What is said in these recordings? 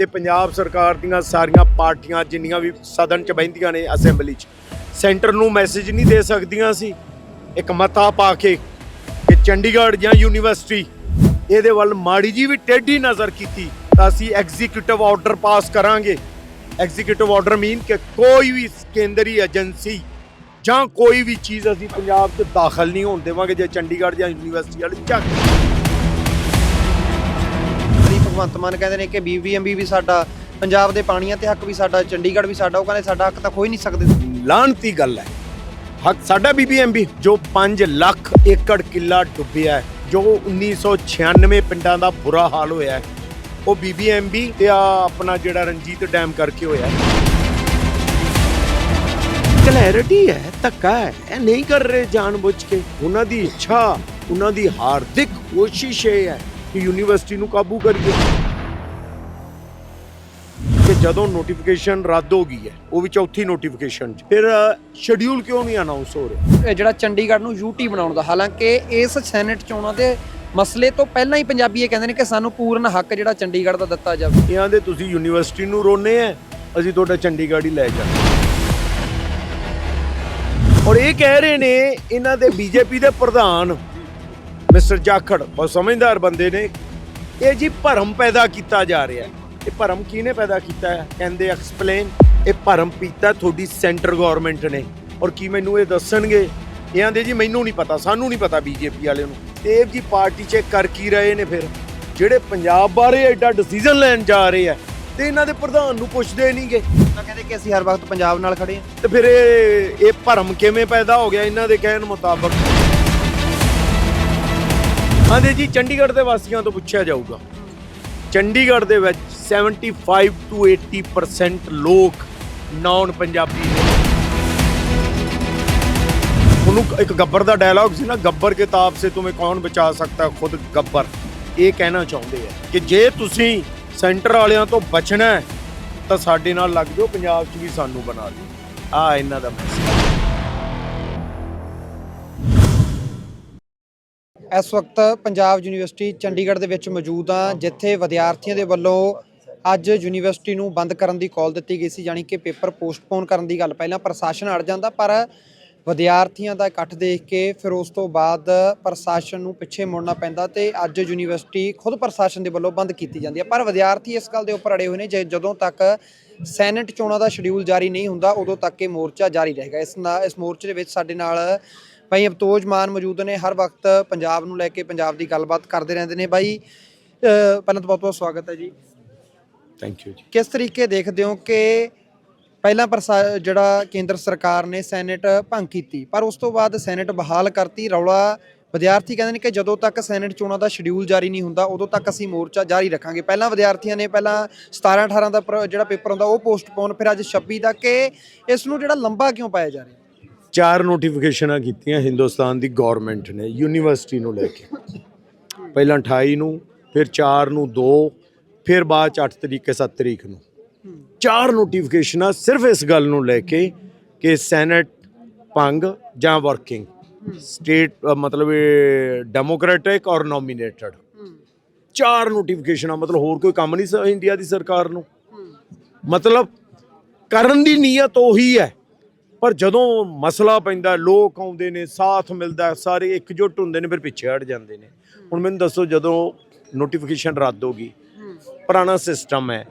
ਤੇ ਪੰਜਾਬ ਸਰਕਾਰ ਦੀਆਂ ਸਾਰੀਆਂ ਪਾਰਟੀਆਂ ਜਿੰਨੀਆਂ ਵੀ ਸਦਨ 'ਚ ਬਹਿੰਦੀਆਂ ਨੇ ਅਸੈਂਬਲੀ 'ਚ, ਸੈਂਟਰ ਨੂੰ ਮੈਸੇਜ ਨਹੀਂ ਦੇ ਸਕਦੀਆਂ ਸੀ। ਇੱਕ ਮਤਾ ਪਾ ਕੇ ਕਿ ਚੰਡੀਗੜ੍ਹ ਜਾਂ ਯੂਨੀਵਰਸਿਟੀ, ਇਹਦੇ ਵੱਲ ਮਾੜੀ ਜੀ ਵੀ ਟੇਢੀ ਨਜ਼ਰ ਕੀਤੀ ਤਾਂ ਅਸੀਂ ਐਗਜ਼ੀਕਿਊਟਿਵ ਆਰਡਰ ਪਾਸ ਕਰਾਂਗੇ। ਐਗਜ਼ੀਕਿਊਟਿਵ ਆਰਡਰ ਮੀਨ ਕਿ ਕੋਈ ਵੀ ਕੇਂਦਰੀ ਏਜੰਸੀ ਜਾਂ ਕੋਈ ਵੀ ਚੀਜ਼ ਅਸੀਂ ਪੰਜਾਬ 'ਚ ਦਾਖਲ ਨਹੀਂ ਹੋਣ ਦੇਵਾਂਗੇ, ਜੇ ਚੰਡੀਗੜ੍ਹ ਜਾਂ ਯੂਨੀਵਰਸਿਟੀ ਵਾਲੀ ਚੱਕ ਭਗਵੰਤ ਮਾਨ ਕਹਿੰਦੇ ਨੇ ਕਿ ਬੀਬੀਐਮਬੀ ਵੀ ਸਾਡਾ ਪੰਜਾਬ ਦੇ ਪਾਣੀਆਂ ਤੇ ਹੱਕ ਵੀ ਸਾਡਾ ਚੰਡੀਗੜ੍ਹ ਵੀ ਸਾਡਾ ਉਹ ਕਹਿੰਦੇ ਸਾਡਾ ਹੱਕ ਤਾਂ ਖੋਈ ਨਹੀਂ ਸਕਦੇ। ਲਾਹਨਤੀ ਗੱਲ ਹੈ। ਹੱਕ ਸਾਡਾ ਬੀਬੀਐਮਬੀ ਜੋ 5 ਲੱਖ ਏਕੜ ਕਿੱਲਾ ਡੁੱਬਿਆ ਹੈ ਜੋ 1996 ਪਿੰਡਾਂ ਦਾ ਬੁਰਾ ਹਾਲ ਹੋਇਆ ਹੈ ਉਹ ਬੀਬੀਐਮਬੀ ਤੇ ਆ ਆਪਣਾ ਜਿਹੜਾ ਰਣਜੀਤ ਡੈਮ ਕਰਕੇ ਹੋਇਆ ਹੈ। ਕਲੈਰਿਟੀ ਹੈ ਧੱਕਾ ਹੈ ਇਹ ਨਹੀਂ ਕਰ ਰਹੇ ਜਾਣਬੁੱਝ ਕੇ। ਉਹਨਾਂ ਦੀ ਇੱਛਾ ਉਹਨਾਂ ਦੀ ਹਾਰਦਿਕ ਕੋਸ਼ਿਸ਼ ਇਹ ਹੈ ਕਿ ਯੂਨੀਵਰਸਿਟੀ ਨੂੰ ਕਾਬੂ ਕਰੀਏ। ਕਿ ਜਦੋਂ ਨੋਟੀਫਿਕੇਸ਼ਨ ਰੱਦ ਹੋ ਗਈ ਹੈ ਉਹ ਵੀ ਚੌਥੀ ਨੋਟੀਫਿਕੇਸ਼ਨ ਚ। ਫਿਰ ਸ਼ਡਿਊਲ ਕਿਉਂ ਨਹੀਂ ਅਨਾਉਂਸ ਹੋ ਰਿਹਾ? ਇਹ ਜਿਹੜਾ ਚੰਡੀਗੜ੍ਹ ਨੂੰ ਯੂਟੀ ਬਣਾਉਣ ਦਾ ਹਾਲਾਂਕਿ ਇਸ ਸੈਨੇਟ ਚੋਣਾਂ ਦੇ ਮਸਲੇ ਤੋਂ ਪਹਿਲਾਂ ਹੀ ਪੰਜਾਬੀ ਇਹ ਕਹਿੰਦੇ ਨੇ ਕਿ ਸਾਨੂੰ ਪੂਰਨ ਹੱਕ ਜਿਹੜਾ ਚੰਡੀਗੜ੍ਹ ਦਾ ਦਿੱਤਾ ਜਾਵੇ। ਇਹਨਾਂ ਦੇ ਤੁਸੀਂ ਯੂਨੀਵਰਸਿਟੀ ਨੂੰ ਰੋਨੇ ਆ ਅਸੀਂ ਤੁਹਾਡਾ ਚੰਡੀਗੜ੍ਹ ਹੀ ਲੈ ਜਾਣਾ ਔਰ ਇਹ ਕਹਿ ਰਹੇ ਨੇ ਇਹਨਾਂ ਦੇ ਬੀਜੇਪੀ ਦੇ ਪ੍ਰਧਾਨ ਮਿਸਟਰ ਜਾਖੜ ਬਹੁਤ ਸਮਝਦਾਰ ਬੰਦੇ ਨੇ। ਇਹ ਜੀ ਭਰਮ ਪੈਦਾ ਕੀਤਾ ਜਾ ਰਿਹਾ ਹੈ। ਇਹ ਭਰਮ ਕਿਹਨੇ ਪੈਦਾ ਕੀਤਾ ਹੈ? ਕਹਿੰਦੇ ਐਕਸਪਲੇਨ ਇਹ ਭਰਮ ਪੀਤਾ ਤੁਹਾਡੀ ਸੈਂਟਰ ਗਵਰਨਮੈਂਟ ਨੇ। ਔਰ ਕੀ ਮੈਨੂੰ ਇਹ ਦੱਸਣਗੇ? ਇਹ ਆਂਦੇ ਜੀ ਮੈਨੂੰ ਨਹੀਂ ਪਤਾ ਸਾਨੂੰ ਨਹੀਂ ਪਤਾ ਬੀਜੇਪੀ ਵਾਲਿਆਂ ਨੂੰ। ਤੇ ਇਹ ਜੀ ਪਾਰਟੀ 'ਚ ਕਰ ਕੀ ਰਹੇ ਨੇ ਫਿਰ? ਜਿਹੜੇ ਪੰਜਾਬ ਬਾਰੇ ਐਡਾ ਡਿਸੀਜਨ ਲੈਣ ਜਾ ਰਹੇ ਆ ਤੇ ਇਹਨਾਂ ਦੇ ਪ੍ਰਧਾਨ ਨੂੰ ਪੁੱਛਦੇ ਨਹੀਂਗੇ। ਤਾਂ ਕਹਿੰਦੇ ਕਿ ਅਸੀਂ ਹਰ ਵਕਤ ਪੰਜਾਬ ਨਾਲ ਖੜੇ ਹਾਂ। ਤੇ ਫਿਰ ਇਹ ਇਹ ਭਰਮ ਕਿਵੇਂ ਪੈਦਾ ਹੋ ਗਿਆ ਇਹਨਾਂ ਦੇ ਕਹਿਣ ਮੁਤਾਬਕ? ਹਾਂਜੀ ਜੀ, ਚੰਡੀਗੜ੍ਹ ਦੇ ਵਾਸੀਆਂ ਤੋਂ ਪੁੱਛਿਆ ਜਾਊਗਾ। ਚੰਡੀਗੜ੍ਹ ਦੇ ਵਿੱਚ 75 ਟੂ 80% ਲੋਕ ਨਾਨ ਪੰਜਾਬੀ ਨੇ। ਉਹਨੂੰ ਇੱਕ ਗੱਬਰ ਦਾ ਡਾਇਲੌਗ ਸੀ ਨਾ, ਗੱਬਰ ਕੇ ਤਾਪ ਸੇ ਤੁਮੇ ਕੌਣ ਬਚਾ ਸਕਤਾ, ਖੁਦ ਗੱਬਰ। ਇਹ ਕਹਿਣਾ ਚਾਹੁੰਦੇ ਆ ਕਿ ਜੇ ਤੁਸੀਂ ਸੈਂਟਰ ਵਾਲਿਆਂ ਤੋਂ ਬਚਣਾ ਤਾਂ ਸਾਡੇ ਨਾਲ ਲੱਗ ਜਾਓ, ਪੰਜਾਬ 'ਚ ਵੀ ਸਾਨੂੰ ਬਣਾ ਦਿਓ। ਆ ਇਹਨਾਂ ਦਾ ਮੈਸੇਜ ਇਸ ਵਕਤ ਪੰਜਾਬ ਯੂਨੀਵਰਸਿਟੀ ਚੰਡੀਗੜ੍ਹ ਦੇ ਵਿੱਚ ਮੌਜੂਦ ਹਾਂ, ਜਿੱਥੇ ਵਿਦਿਆਰਥੀਆਂ ਦੇ ਵੱਲੋਂ ਅੱਜ ਯੂਨੀਵਰਸਿਟੀ ਨੂੰ ਬੰਦ ਕਰਨ ਦੀ ਕਾਲ ਦਿੱਤੀ ਗਈ ਸੀ, ਯਾਨੀ ਕਿ ਪੇਪਰ ਪੋਸਟਪੋਨ ਕਰਨ ਦੀ ਗੱਲ। ਪਹਿਲਾਂ ਪ੍ਰਸ਼ਾਸਨ ਅੜ ਜਾਂਦਾ, ਪਰ ਵਿਦਿਆਰਥੀਆਂ ਦਾ ਇਕੱਠ ਦੇਖ ਕੇ ਫਿਰ ਉਸ ਤੋਂ ਬਾਅਦ ਪ੍ਰਸ਼ਾਸਨ ਨੂੰ ਪਿੱਛੇ ਮੁੜਨਾ ਪੈਂਦਾ ਤੇ ਅੱਜ ਯੂਨੀਵਰਸਿਟੀ ਖੁਦ ਪ੍ਰਸ਼ਾਸਨ ਦੇ ਵੱਲੋਂ ਬੰਦ ਕੀਤੀ ਜਾਂਦੀ ਹੈ। ਪਰ ਵਿਦਿਆਰਥੀ ਇਸ ਗੱਲ ਦੇ ਉੱਪਰ ਅੜੇ ਹੋਏ ਨੇ, ਜੇ ਜਦੋਂ ਤੱਕ ਸੈਨੇਟ ਚੋਣਾਂ ਦਾ ਸ਼ਡਿਊਲ ਜਾਰੀ ਨਹੀਂ ਹੁੰਦਾ, ਉਦੋਂ ਤੱਕ ਇਹ ਮੋਰਚਾ ਜਾਰੀ ਰਹੇਗਾ। ਇਸ ਨਾਲ ਇਸ ਮੋਰਚੇ ਦੇ ਵਿੱਚ ਸਾਡੇ ਨਾਲ ਭਾਈ ਅਬਤੋਜ ਮਾਨ ਮੌਜੂਦ ਨੇ ਹਰ ਵਕਤ ਪੰਜਾਬ ਨੂੰ ਲੈ ਕੇ ਪੰਜਾਬ ਦੀ ਗੱਲਬਾਤ ਕਰਦੇ ਰਹਿੰਦੇ ਨੇ। ਭਾਈ ਅਹ ਪਹਿਲਾਂ ਤਾਂ ਬਹੁਤ ਬਹੁਤ ਸਵਾਗਤ ਹੈ ਜੀ। ਥੈਂਕ ਯੂ ਜੀ। ਕਿਸ ਤਰੀਕੇ ਦੇਖਦੇ ਹੋ ਕਿ ਪਹਿਲਾਂ ਪ੍ਰਸਾ- ਜਿਹੜਾ ਕੇਂਦਰ ਸਰਕਾਰ ਨੇ ਸੈਨੇਟ ਭੰਗ ਕੀਤੀ ਪਰ ਉਸ ਤੋਂ ਬਾਅਦ ਸੈਨੇਟ ਬਹਾਲ ਕਰਤੀ ਰੌਲਾ ਵਿਦਿਆਰਥੀ ਕਹਿੰਦੇ ਨੇ ਕਿ ਜਦੋਂ ਤੱਕ ਸੈਨੇਟ ਚੋਣਾਂ ਦਾ ਸ਼ਡਿਊਲ ਜਾਰੀ ਨਹੀਂ ਹੁੰਦਾ ਉਦੋਂ ਤੱਕ ਅਸੀਂ ਮੋਰਚਾ ਜਾਰੀ ਰੱਖਾਂਗੇ। ਪਹਿਲਾਂ ਵਿਦਿਆਰਥੀਆਂ ਨੇ ਪਹਿਲਾਂ 17 18 ਦਾ ਪ੍ਰ- ਜਿਹੜਾ ਪੇਪਰ ਹੁੰਦਾ ਉਹ ਪੋਸਟਪੋਨ ਫਿਰ ਅੱਜ 26 ਦਾ ਕਿ ਇਸ ਨੂੰ ਜਿਹੜਾ ਲੰਬਾ ਕਿਉਂ ਪਾਇਆ ਜਾ ਰਿਹਾ? ਚਾਰ ਨੋਟੀਫਿਕੇਸ਼ਨਾਂ ਕੀਤੀਆਂ ਹਿੰਦੁਸਤਾਨ ਦੀ ਗਵਰਨਮੈਂਟ ਨੇ ਯੂਨੀਵਰਸਿਟੀ ਨੂੰ ਲੈ ਕੇ। ਪਹਿਲਾਂ 28 ਨੂੰ, ਫਿਰ 4 ਨੂੰ 2 ਫਿਰ ਬਾਅਦ ਚ 8 ਤਰੀਕ ਤੇ 7 ਤਰੀਕ ਨੂੰ। ਚਾਰ ਨੋਟੀਫਿਕੇਸ਼ਨਾਂ ਸਿਰਫ ਇਸ ਗੱਲ ਨੂੰ ਲੈ ਕੇ ਕਿ ਸੈਨੇਟ ਭੰਗ ਜਾਂ ਵਰਕਿੰਗ ਸਟੇਟ ਮਤਲਬ ਡੈਮੋਕ੍ਰੈਟਿਕ ਔਰ ਨੋਮੀਨੇਟਡ ਚਾਰ ਨੋਟੀਫਿਕੇਸ਼ਨਾਂ ਮਤਲਬ ਹੋਰ ਕੋਈ ਕੰਮ ਨਹੀਂ ਇੰਡੀਆ ਦੀ ਸਰਕਾਰ ਨੂੰ। ਮਤਲਬ ਕਰਨ ਦੀ ਨੀਅਤ ਉਹੀ ਹੈ। ਪਰ ਜਦੋਂ ਮਸਲਾ ਪੈਂਦਾ ਲੋਕ ਆਉਂਦੇ ਨੇ ਸਾਥ ਮਿਲਦਾ ਸਾਰੇ ਇਕਜੁੱਟ ਹੁੰਦੇ ਨੇ ਫਿਰ ਪਿੱਛੇ ਹਟ ਜਾਂਦੇ ਨੇ। ਹੁਣ ਮੈਨੂੰ ਦੱਸੋ ਜਦੋਂ ਨੋਟੀਫਿਕੇਸ਼ਨ ਰੱਦ ਹੋ ਗਈ ਪੁਰਾਣਾ ਸਿਸਟਮ ਹੈ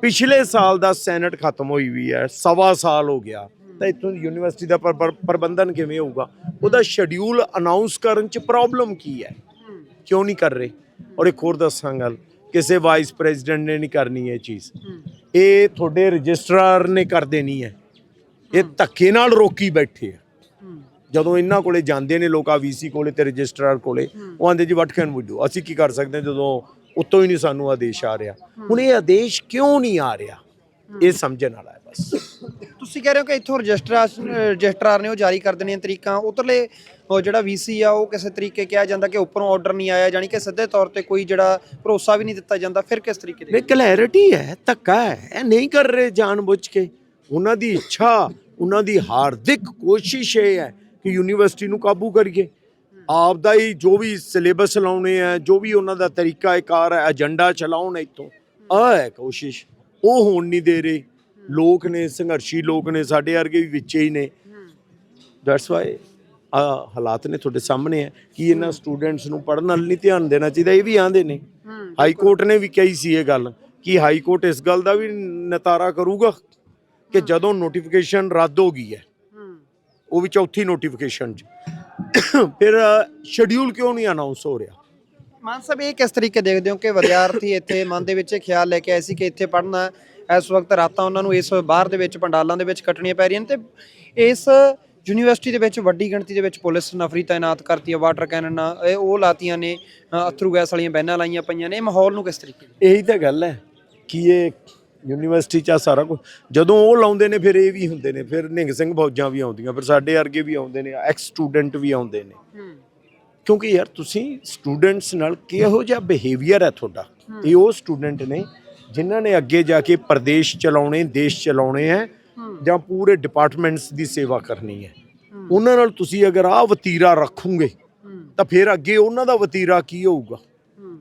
ਪਿਛਲੇ ਸਾਲ ਦਾ ਸੈਨੇਟ ਖਤਮ ਹੋਈ ਵੀ ਹੈ ਸਵਾ ਸਾਲ ਹੋ ਗਿਆ ਤਾਂ ਇਥੋਂ ਯੂਨੀਵਰਸਿਟੀ ਦਾ ਪਰ- ਪਰ- ਪ੍ਰਬੰਧਨ ਕਿਵੇਂ ਹੋਊਗਾ? ਉਹਦਾ ਸ਼ਡਿਊਲ ਅਨਾਉਂਸ ਕਰਨ ਚ ਪ੍ਰੋਬਲਮ ਕੀ ਹੈ? ਕਿਉਂ ਨਹੀਂ ਕਰ ਰਹੇ? ਔਰ ਇੱਕ ਹੋਰ ਦੱਸਾਂ ਗੱਲ ਕਿਸੇ ਵਾਈਸ ਪ੍ਰੈਜ਼ੀਡੈਂਟ ਨੇ ਨਹੀਂ ਕਰਨੀ ਇਹ ਚੀਜ਼। ਇਹ ਤੁਹਾਡੇ ਰਜਿਸਟਰਾਰ ਨੇ ਕਰ ਦੇਣੀ ਹੈ। ਇਹ ਧੱਕੇ ਨਾਲ ਰੋਕੀ ਬੈਠੇ ਆ। ਜਦੋਂ ਇਹਨਾਂ ਕੋਲੇ ਜਾਂਦੇ ਨੇ ਲੋਕ ਆ ਵੀਸੀ ਕੋਲੇ ਤੇ ਰਜਿਸਟਰਾਰ ਕੋਲੇ ਉਹ ਆਂਦੇ ਜੀ ਵਟ ਕੈਨ ਵੀ ਡੂ ਅਸੀਂ ਕੀ ਕਰ ਸਕਦੇ ਹਾਂ ਜਦੋਂ ਉੱਤੋਂ ਹੀ ਨਹੀਂ ਸਾਨੂੰ ਆਦੇਸ਼ ਆ ਰਿਹਾ? ਹੁਣ ਇਹ ਆਦੇਸ਼ ਕਿਉਂ ਨਹੀਂ ਆ ਰਿਹਾ? ਇਹ ਸਮਝਣ ਵਾਲਾ ਹੈ ਬਸ। ਤੁਸੀਂ ਕਹਿ ਰਹੇ ਹੋ ਕਿ ਇੱਥੋਂ ਰਜਿਸਟਰਾਰ ਰਜਿਸਟਰਾਰ ਨੇ ਉਹ ਜਾਰੀ ਕਰ ਦੇਣੀਆਂ ਤਰੀਕਾਂ। ਉਧਰਲੇ ਉਹ ਜਿਹੜਾ ਵੀਸੀ ਆ ਉਹ ਕਿਸੇ ਤਰੀਕੇ ਕਿਹਾ ਜਾਂਦਾ ਕਿ ਉੱਪਰੋਂ ਆਰਡਰ ਨਹੀਂ ਆਇਆ ਜਾਨੀ ਕਿ ਸਿੱਧੇ ਤੌਰ ਤੇ ਕੋਈ ਜਿਹੜਾ ਭਰੋਸਾ ਵੀ ਨਹੀਂ ਦਿੱਤਾ ਜਾਂਦਾ ਫਿਰ ਕਿਸ ਤਰੀਕੇ ਦੇ? ਇਹ ਕਲੈਰਿਟੀ ਹੈ ਧੱਕਾ ਹੈ। ਇਹ ਨਹੀਂ ਕਰ ਰਹੇ ਜਾਣਬੁੱਝ ਕੇ। ਉਹਨਾਂ ਦੀ ਇੱਛਾ ਉਹਨਾਂ ਦੀ ਹਾਰਦਿਕ ਕੋਸ਼ਿਸ਼ ਇਹ ਹੈ ਕਿ ਯੂਨੀਵਰਸਿਟੀ ਨੂੰ ਕਾਬੂ ਕਰੀਏ। ਆਪ ਦਾ ਹੀ ਜੋ ਵੀ ਸਿਲੇਬਸ ਲਾਉਣੇ ਆ ਜੋ ਵੀ ਉਹਨਾਂ ਦਾ ਤਰੀਕਾ ਕਾਰ ਹੈ ਏਜੰਡਾ ਚਲਾਉਣ ਇੱਥੋਂ ਆ ਹੈ ਕੋਸ਼ਿਸ਼। ਉਹ ਹੋਣ ਨਹੀਂ ਦੇ ਰਹੇ। ਲੋਕ ਨੇ ਸੰਘਰਸ਼ੀ ਲੋਕ ਨੇ ਸਾਡੇ ਵਰਗੇ ਵੀ ਵਿੱਚੇ ਹੀ ਨੇ। ਦੈਟਸ ਵਾਈ ਆ ਹਾਲਾਤ ਨੇ ਤੁਹਾਡੇ ਸਾਹਮਣੇ ਹੈ ਕਿ ਇਹਨਾਂ ਸਟੂਡੈਂਟਸ ਨੂੰ ਪੜ੍ਹਨ ਵੱਲ ਨਹੀਂ ਧਿਆਨ ਦੇਣਾ ਚਾਹੀਦਾ ਇਹ ਵੀ ਆਂਦੇ ਨੇ। ਹਾਈ ਕੋਰਟ ਨੇ ਵੀ ਕਹੀ ਸੀ ਇਹ ਗੱਲ ਕਿ ਹਾਈ ਕੋਰਟ ਇਸ ਗੱਲ ਦਾ ਵੀ ਨਤਾਰਾ ਕਰੂਗਾ ਕਿ ਜਦੋਂ ਨੋਟੀਫਿਕੇਸ਼ਨ ਰੱਦ ਹੋ ਗਈ ਹੈ ਉਹ ਵੀ ਚੌਥੀ ਨੋਟੀਫਿਕੇਸ਼ਨ 'ਚ। ਫਿਰ ਸ਼ਡਿਊਲ ਕਿਉਂ ਨਹੀਂ ਅਨਾਉਂਸ ਹੋ ਰਿਹਾ? ਮਾਨ ਸਾਹਿਬ ਇਹ ਕਿਸ ਤਰੀਕੇ ਦੇਖਦੇ ਹੋ ਕਿ ਵਿਦਿਆਰਥੀ ਇੱਥੇ ਮਨ ਦੇ ਵਿੱਚ ਇਹ ਖਿਆਲ ਲੈ ਕੇ ਆਏ ਸੀ ਕਿ ਇੱਥੇ ਪੜ੍ਹਨਾ ਇਸ ਵਕਤ ਰਾਤਾਂ ਉਹਨਾਂ ਨੂੰ ਇਸ ਬਾਹਰ ਦੇ ਵਿੱਚ ਪੰਡਾਲਾਂ ਦੇ ਵਿੱਚ ਕੱਟਣੀਆਂ ਪੈ ਰਹੀਆਂ ਨੇ ਤੇ ਇਸ ਯੂਨੀਵਰਸਿਟੀ ਦੇ ਵਿੱਚ ਵੱਡੀ ਗਿਣਤੀ ਦੇ ਵਿੱਚ ਪੁਲਿਸ ਨਫਰੀ ਤਾਇਨਾਤ ਕਰਤੀ ਹੈ ਵਾਟਰ ਕੈਨਨ ਇਹ ਉਹ ਲਾਤੀਆਂ ਨੇ ਅਥਰੂ ਗੈਸ ਵਾਲੀਆਂ ਬੈਨਾਂ ਲਾਈਆਂ ਪਈਆਂ ਨੇ। ਇਹ ਮਾਹੌਲ ਨੂੰ ਕਿਸ ਤਰੀਕੇ ਇਹੀ ਤਾਂ ਗੱਲ ਹੈ ਕਿ ਇਹ ਯੂਨੀਵਰਸਿਟੀ ਚ ਆ ਸਾਰਾ ਕੁਝ ਜਦੋਂ ਉਹ ਲਾਉਂਦੇ ਨੇ ਫਿਰ ਇਹ ਵੀ ਹੁੰਦੇ ਨੇ। ਫਿਰ ਨਿੰਗ ਸਿੰਘ ਫੌਜਾਂ ਵੀ ਆਉਂਦੀਆਂ ਫਿਰ ਸਾਡੇ ਵਰਗੇ ਵੀ ਆਉਂਦੇ ਨੇ ਐਕਸ ਸਟੂਡੈਂਟ ਵੀ ਆਉਂਦੇ ਨੇ। ਕਿਉਂਕਿ ਯਾਰ ਤੁਸੀਂ ਸਟੂਡੈਂਟਸ ਨਾਲ ਕਿਹੋ ਜਿਹਾ ਬਿਹੇਵੀਅਰ ਹੈ ਤੁਹਾਡਾ? ਇਹ ਉਹ ਸਟੂਡੈਂਟ ਨੇ ਜਿਨ੍ਹਾਂ ਨੇ ਅੱਗੇ ਜਾ ਕੇ ਪ੍ਰਦੇਸ਼ ਚਲਾਉਣੇ ਦੇਸ਼ ਚਲਾਉਣੇ ਹੈ ਜਾਂ ਪੂਰੇ ਡਿਪਾਰਟਮੈਂਟਸ ਦੀ ਸੇਵਾ ਕਰਨੀ ਹੈ। ਉਹਨਾਂ ਨਾਲ ਤੁਸੀਂ ਅਗਰ ਆਹ ਵਤੀਰਾ ਰੱਖੋਗੇ ਤਾਂ ਫਿਰ ਅੱਗੇ ਉਹਨਾਂ ਦਾ ਵਤੀਰਾ ਕੀ ਹੋਊਗਾ?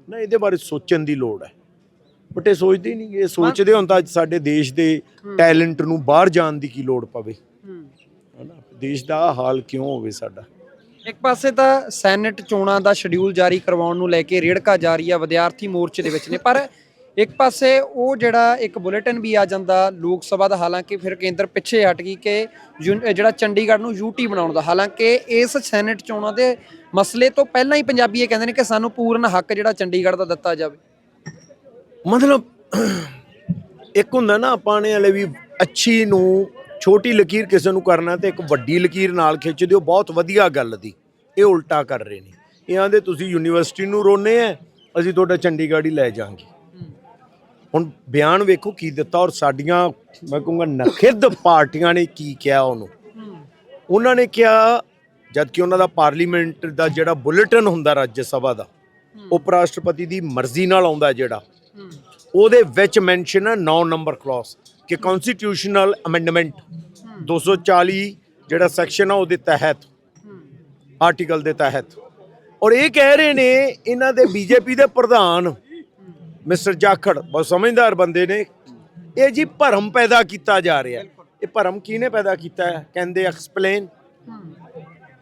ਨਾ ਇਹਦੇ ਬਾਰੇ ਸੋਚਣ ਦੀ ਲੋੜ ਹੈ। ਬਟ ਇਹ ਸੋਚਦੇ ਨਹੀਂ ਇਹ ਸੋਚਦੇ ਹੁਣ ਤਾਂ ਅੱਜ ਸਾਡੇ ਦੇਸ਼ ਦੇ ਟੈਲੈਂਟ ਨੂੰ ਬਾਹਰ ਜਾਣ ਦੀ ਕੀ ਲੋੜ ਪਵੇ। ਹਨਾ ਦੇਸ਼ ਦਾ ਹਾਲ ਕਿਉਂ ਹੋਵੇ ਸਾਡਾ? ਇੱਕ ਪਾਸੇ ਤਾਂ ਸੈਨੇਟ ਚੋਣਾਂ ਦਾ ਸ਼ਡਿਊਲ ਜਾਰੀ ਕਰਵਾਉਣ ਨੂੰ ਲੈ ਕੇ ਰੇੜਕਾ ਜਾਰੀ ਆ ਵਿਦਿਆਰਥੀ ਮੋਰਚੇ ਦੇ ਵਿੱਚ ਨੇ ਪਰ ਇੱਕ ਪਾਸੇ ਉਹ ਜਿਹੜਾ ਇੱਕ ਬੁਲੇਟਿਨ ਵੀ ਆ ਜਾਂਦਾ ਲੋਕ ਸਭਾ ਦਾ ਹਾਲਾਂਕਿ ਫਿਰ ਕੇਂਦਰ ਪਿੱਛੇ ਹਟ ਗਈ ਕਿ ਜਿਹੜਾ ਚੰਡੀਗੜ੍ਹ ਨੂੰ ਯੂਟੀ ਬਣਾਉਣ ਦਾ ਹਾਲਾਂਕਿ ਇਸ ਸੈਨੇਟ ਚੋਣਾਂ ਦੇ ਮਸਲੇ ਤੋਂ ਪਹਿਲਾਂ ਹੀ ਪੰਜਾਬੀ ਇਹ ਕਹਿੰਦੇ ਨੇ ਕਿ ਸਾਨੂੰ ਪੂਰਨ ਹੱਕ ਜਿਹੜਾ ਚੰਡੀਗੜ੍ਹ ਦਾ ਦਿੱਤਾ ਜਾਵੇ। ਮਤਲਬ ਇੱਕ ਹੁੰਦਾ ਨਾ ਆਪਾਂ ਨੇ ਹਲੇ ਵੀ ਅੱਛੀ ਨੂੰ ਛੋਟੀ ਲਕੀਰ ਕਿਸੇ ਨੂੰ ਕਰਨਾ ਤੇ ਇੱਕ ਵੱਡੀ ਲਕੀਰ ਨਾਲ ਖਿੱਚ ਦਿਓ ਬਹੁਤ ਵਧੀਆ ਗੱਲ ਦੀ। ਇਹ ਉਲਟਾ ਕਰ ਰਹੇ ਨੇ। ਇਹ ਆਂਦੇ ਤੁਸੀਂ ਯੂਨੀਵਰਸਿਟੀ ਨੂੰ ਰੋਨੇ ਆ ਅਸੀਂ ਤੁਹਾਡਾ ਚੰਡੀਗੜ੍ਹ ਹੀ ਲੈ ਜਾਾਂਗੇ ਹੁਣ ਬਿਆਨ ਵੇਖੋ ਕੀ ਦਿੱਤਾ ਔਰ ਸਾਡੀਆਂ ਮੈਂ ਕਹੂੰਗਾ ਨਖਿੱਧ ਪਾਰਟੀਆਂ ਨੇ ਕੀ ਕਿਹਾ ਉਹਨੂੰ। ਉਹਨਾਂ ਨੇ ਕਿਹਾ ਜਦ ਕਿ ਉਹਨਾਂ ਦਾ ਪਾਰਲੀਮੈਂਟ ਦਾ ਜਿਹੜਾ ਬੁਲੇਟਿਨ ਹੁੰਦਾ ਰਾਜ ਸਭਾ ਦਾ ਉਪ ਰਾਸ਼ਟਰਪਤੀ ਦੀ ਮਰਜ਼ੀ ਨਾਲ ਆਉਂਦਾ ਜਿਹੜਾ। ਉਹਦੇ ਵਿੱਚ ਮੈਂਸ਼ਨ ਹੈ 9 ਨੰਬਰ ਕਲੌਸ ਕਿ ਕਨਸਟੀਟਿਊਸ਼ਨਲ ਅਮੈਂਡਮੈਂਟ 240 ਜਿਹੜਾ ਸੈਕਸ਼ਨ ਆ ਉਹਦੇ ਤਹਿਤ ਆਰਟੀਕਲ ਦੇ ਤਹਿਤ। ਔਰ ਇਹ ਕਹਿ ਰਹੇ ਨੇ ਇਹਨਾਂ ਦੇ ਬੀਜੇਪੀ ਦੇ ਪ੍ਰਧਾਨ ਮਿਸਟਰ ਜਾਖੜ ਬਹੁਤ ਸਮਝਦਾਰ ਬੰਦੇ ਨੇ। ਇਹ ਜੀ ਭਰਮ ਪੈਦਾ ਕੀਤਾ ਜਾ ਰਿਹਾ। ਇਹ ਭਰਮ ਕਿਹਨੇ ਪੈਦਾ ਕੀਤਾ? ਹੈ ਕਹਿੰਦੇ ਐਕਸਪਲੇਨ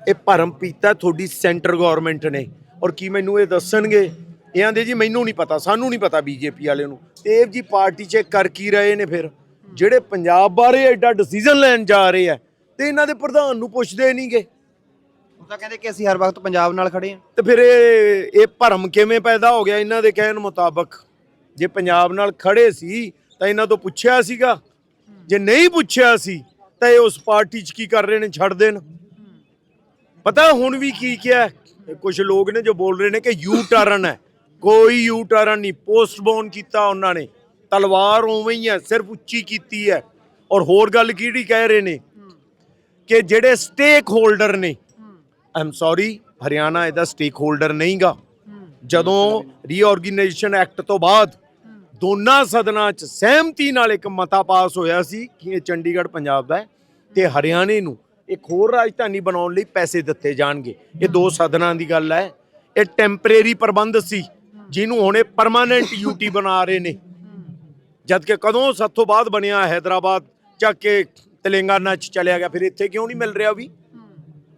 ਇਹ ਭਰਮ ਪੀਤਾ ਤੁਹਾਡੀ ਸੈਂਟਰ ਗਵਰਨਮੈਂਟ ਨੇ। ਔਰ ਕੀ ਮੈਨੂੰ ਇਹ ਦੱਸਣਗੇ? ਇਹ ਆਂਦੇ ਜੀ ਮੈਨੂੰ ਨਹੀਂ ਪਤਾ ਸਾਨੂੰ ਨਹੀਂ ਪਤਾ ਬੀਜੇਪੀ ਵਾਲੇ ਨੂੰ। ਤੇ ਇਹ ਜੀ ਪਾਰਟੀ 'ਚ ਕਰ ਕੀ ਰਹੇ ਨੇ ਫਿਰ? ਜਿਹੜੇ ਪੰਜਾਬ ਬਾਰੇ ਐਡਾ ਡਿਸੀਜਨ ਲੈਣ ਜਾ ਰਹੇ ਆ ਤੇ ਇਹਨਾਂ ਦੇ ਪ੍ਰਧਾਨ ਨੂੰ ਪੁੱਛਦੇ ਨਹੀਂਗੇ। ਉਹ ਤਾਂ ਕਹਿੰਦੇ ਕਿ ਅਸੀਂ ਹਰ ਵਕਤ ਪੰਜਾਬ ਨਾਲ ਖੜੇ ਹਾਂ ਤੇ ਫਿਰ ਇਹ ਇਹ ਭਰਮ ਕਿਵੇਂ ਪੈਦਾ ਹੋ ਗਿਆ ਇਹਨਾਂ ਦੇ ਕਹਿਣ ਮੁਤਾਬਕ? ਜੇ ਪੰਜਾਬ ਨਾਲ ਖੜੇ ਸੀ ਤਾਂ ਇਹਨਾਂ ਤੋਂ ਪੁੱਛਿਆ ਸੀਗਾ। ਜੇ ਨਹੀਂ ਪੁੱਛਿਆ ਸੀ ਤਾਂ ਇਹ ਉਸ ਪਾਰਟੀ 'ਚ ਕੀ ਕਰ ਰਹੇ ਨੇ ਛੱਡ ਦੇਣ। ਪਤਾ ਹੁਣ ਵੀ ਕੀ ਕਿਹਾ? ਕੁਝ ਲੋਕ ਨੇ ਜੋ ਬੋਲ ਰਹੇ ਨੇ ਕਿ ਯੂ ਟਰਨ ਹੈ ਕੋਈ ਯੂ ਟਰਨ ਨਹੀਂ, ਪੋਸਟਪੋਨ ਕੀਤਾ ਉਹਨਾਂ ਨੇ। ਤਲਵਾਰ ਉਵੇਂ ਹੀ ਹੈ, ਸਿਰਫ ਉੱਚੀ ਕੀਤੀ ਹੈ। ਔਰ ਹੋਰ ਗੱਲ ਕਿਹੜੀ ਕਹਿ ਰਹੇ ਨੇ? ਕਿ ਜਿਹੜੇ ਸਟੇਕ ਹੋਲਡਰ ਨੇ ਆਮ ਸੌਰੀ ਹਰਿਆਣਾ ਇਹਦਾ ਸਟੇਕ ਹੋਲਡਰ ਨਹੀਂਗਾ। ਜਦੋਂ ਰੀਆਰਗੇਨਾਈਜੇਸ਼ਨ ਐਕਟ ਤੋਂ ਬਾਅਦ ਦੋਨਾਂ ਸਦਨਾਂ 'ਚ ਸਹਿਮਤੀ ਨਾਲ ਇੱਕ ਮਤਾ ਪਾਸ ਹੋਇਆ ਸੀ ਕਿ ਇਹ ਚੰਡੀਗੜ੍ਹ ਪੰਜਾਬ ਦਾ ਹੈ ਤੇ ਹਰਿਆਣੇ ਨੂੰ ਇੱਕ ਹੋਰ ਰਾਜਧਾਨੀ ਬਣਾਉਣ ਲਈ ਪੈਸੇ ਦਿੱਤੇ ਜਾਣਗੇ। ਇਹ ਦੋ ਸਦਨਾਂ ਦੀ ਗੱਲ ਹੈ। ਇਹ ਟੈਂਪਰੇਰੀ ਪ੍ਰਬੰਧ ਸੀ। ਜਿਹਨੂੰ ਹੁਣੇ ਪਰਮਾਨੈਂਟ ਯੂਟੀ ਬਣਾ ਰਹੇ ਨੇ। ਜਦ ਕਿ ਕਦੋਂ ਸੱਤੋਂ ਬਾਅਦ ਬਣਿਆ ਹੈਦਰਾਬਾਦ, ਚੱਕ ਕੇ ਤੇਲੰਗਾਨਾ 'ਚ ਚਲਿਆ ਗਿਆ, ਫਿਰ ਇੱਥੇ ਕਿਉਂ ਨਹੀਂ ਮਿਲ ਰਿਹਾ ਵੀ?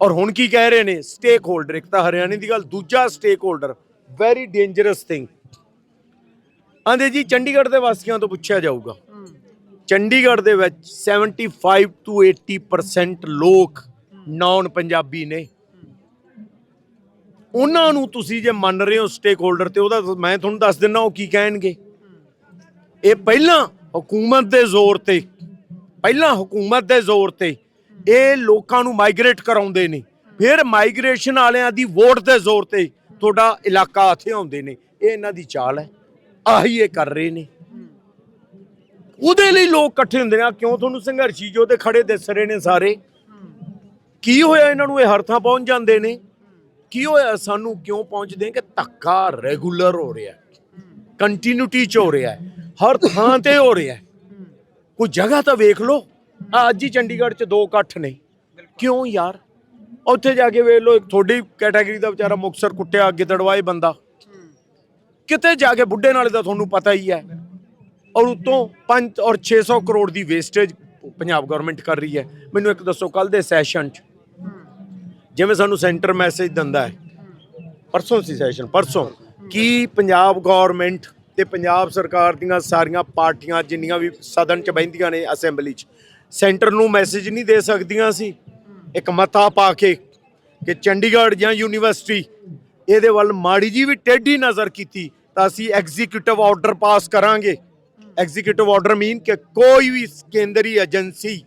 ਔਰ ਹੁਣ ਕੀ ਕਹਿ ਰਹੇ ਨੇ? ਸਟੇਕ ਹੋਲਡਰ ਇੱਕ ਤਾਂ ਹਰਿਆਣੇ ਦੀ ਗੱਲ, ਦੂਜਾ stakeholder very dangerous thing ਆਂਦੇ ਜੀ, ਚੰਡੀਗੜ੍ਹ ਦੇ ਵਾਸੀਆਂ ਤੋਂ ਪੁੱਛਿਆ ਜਾਊਗਾ। ਚੰਡੀਗੜ੍ਹ ਦੇ ਵਿੱਚ 75 ਤੋਂ 80% ਲੋਕ ਨਾਨ ਪੰਜਾਬੀ ਨੇ। ਉਹਨਾਂ ਨੂੰ ਤੁਸੀਂ ਜੇ ਮੰਨ ਰਹੇ ਹੋ ਸਟੇਕ ਹੋਲਡਰ ਤੇ ਉਹਦਾ ਮੈਂ ਤੁਹਾਨੂੰ ਦੱਸ ਦਿੰਦਾ ਉਹ ਕੀ ਕਹਿਣਗੇ। ਇਹ ਪਹਿਲਾਂ ਹਕੂਮਤ ਦੇ ਜ਼ੋਰ ਤੇ, ਪਹਿਲਾਂ ਹਕੂਮਤ ਦੇ ਜ਼ੋਰ ਤੇ ਇਹ ਲੋਕਾਂ ਨੂੰ ਮਾਈਗ੍ਰੇਟ ਕਰਾਉਂਦੇ ਨੇ। ਫਿਰ ਮਾਈਗ੍ਰੇਸ਼ਨ ਵਾਲਿਆਂ ਦੀ ਵੋਟ ਦੇ ਜ਼ੋਰ ਤੇ ਤੁਹਾਡਾ ਇਲਾਕਾ ਇੱਥੇ ਆਉਂਦੇ ਨੇ। ਇਹ ਇਹਨਾਂ ਦੀ ਚਾਲ ਹੈ। ਆਹੀ ਇਹ ਕਰ ਰਹੇ ਨੇ। ਉਹਦੇ ਲਈ ਲੋਕ ਇਕੱਠੇ ਹੁੰਦੇ ਨੇ। ਆਹ ਕਿਉਂ ਤੁਹਾਨੂੰ ਸੰਘਰਸ਼ੀ ਜੋ ਤੇ ਖੜੇ ਦਿਸ ਰਹੇ ਨੇ ਸਾਰੇ? ਕੀ ਹੋਇਆ ਇਹਨਾਂ ਨੂੰ? ਇਹ ਹਰ ਥਾਂ ਪਹੁੰਚ ਜਾਂਦੇ ਨੇ। ਕੀ ਹੋਇਆ? ਸਾਨੂੰ ਕਿਉਂ ਪਹੁੰਚਦੇ ਕਿ ਧੱਕਾ ਰੈਗੂਲਰ ਹੋ ਰਿਹਾ ਕੰਟੀਨਿਊਟੀ ਚ ਹੋ ਰਿਹਾ ਹਰ ਥਾਂ ਤੇ ਹੋ ਰਿਹਾ ਕੋਈ ਜਗ੍ਹਾ ਤਾਂ ਵੇਖ ਲਓ। ਅੱਜ ਹੀ ਚੰਡੀਗੜ੍ਹ ਚ ਦੋ ਇਕੱਠ ਨੇ। ਕਿਉਂ ਯਾਰ? ਉੱਥੇ ਜਾ ਕੇ ਵੇਖ ਲਓ, ਇੱਕ ਤੁਹਾਡੀ ਕੈਟਾਗਰੀ ਦਾ ਵਿਚਾਰਾ ਮੁਕਸਰ ਕੁੱਟਿਆ, ਅੱਗੇ ਤੜਵਾਏ ਬੰਦਾ। ਕਿਤੇ ਜਾ ਕੇ ਬੁੱਢੇ ਨਾਲੇ ਦਾ ਤੁਹਾਨੂੰ ਪਤਾ ਹੀ ਹੈ। ਔਰ ਉਤੋਂ 5 ਔਰ 600 ਕਰੋੜ ਦੀ ਵੇਸਟੇਜ ਪੰਜਾਬ ਗਵਰਨਮੈਂਟ ਕਰ ਰਹੀ ਹੈ। ਮੈਨੂੰ ਇੱਕ ਦੱਸੋ ਕੱਲ ਦੇ ਸੈਸ਼ਨ 'ਚ ਜਿਵੇਂ ਸਾਨੂੰ ਸੈਂਟਰ ਮੈਸੇਜ ਦਿੰਦਾ ਹੈ। ਪਰਸੋਂ ਸੀ ਸੈਸ਼ਨ ਪਰਸੋਂ। ਕੀ ਪੰਜਾਬ ਗਵਰਨਮੈਂਟ ਤੇ ਪੰਜਾਬ ਸਰਕਾਰ ਦੀਆਂ ਸਾਰੀਆਂ ਪਾਰਟੀਆਂ ਜਿੰਨੀਆਂ ਵੀ ਸਦਨ 'ਚ ਬੈਠੀਆਂ ਨੇ ਅਸੈਂਬਲੀ 'ਚ, ਸੈਂਟਰ ਨੂੰ ਮੈਸੇਜ ਨਹੀਂ ਦੇ ਸਕਦੀਆਂ ਸੀ? ਇੱਕ ਮਤਾ ਪਾ ਕੇ ਕਿ ਚੰਡੀਗੜ੍ਹ ਜਾਂ ਯੂਨੀਵਰਸਿਟੀ ਇਹਦੇ ਵੱਲ ਮਾੜੀ ਜੀ ਵੀ ਟੇਢੀ ਨਜ਼ਰ ਕੀਤੀ ਤਾਂ ਅਸੀਂ ਐਗਜ਼ੀਕਿਊਟਿਵ ਆਰਡਰ ਪਾਸ ਕਰਾਂਗੇ। ਐਗਜ਼ੀਕਿਊਟਿਵ ਆਰਡਰ ਮੀਨ ਕਿ ਕੋਈ ਵੀ ਕੇਂਦਰੀ ਏਜੰਸੀ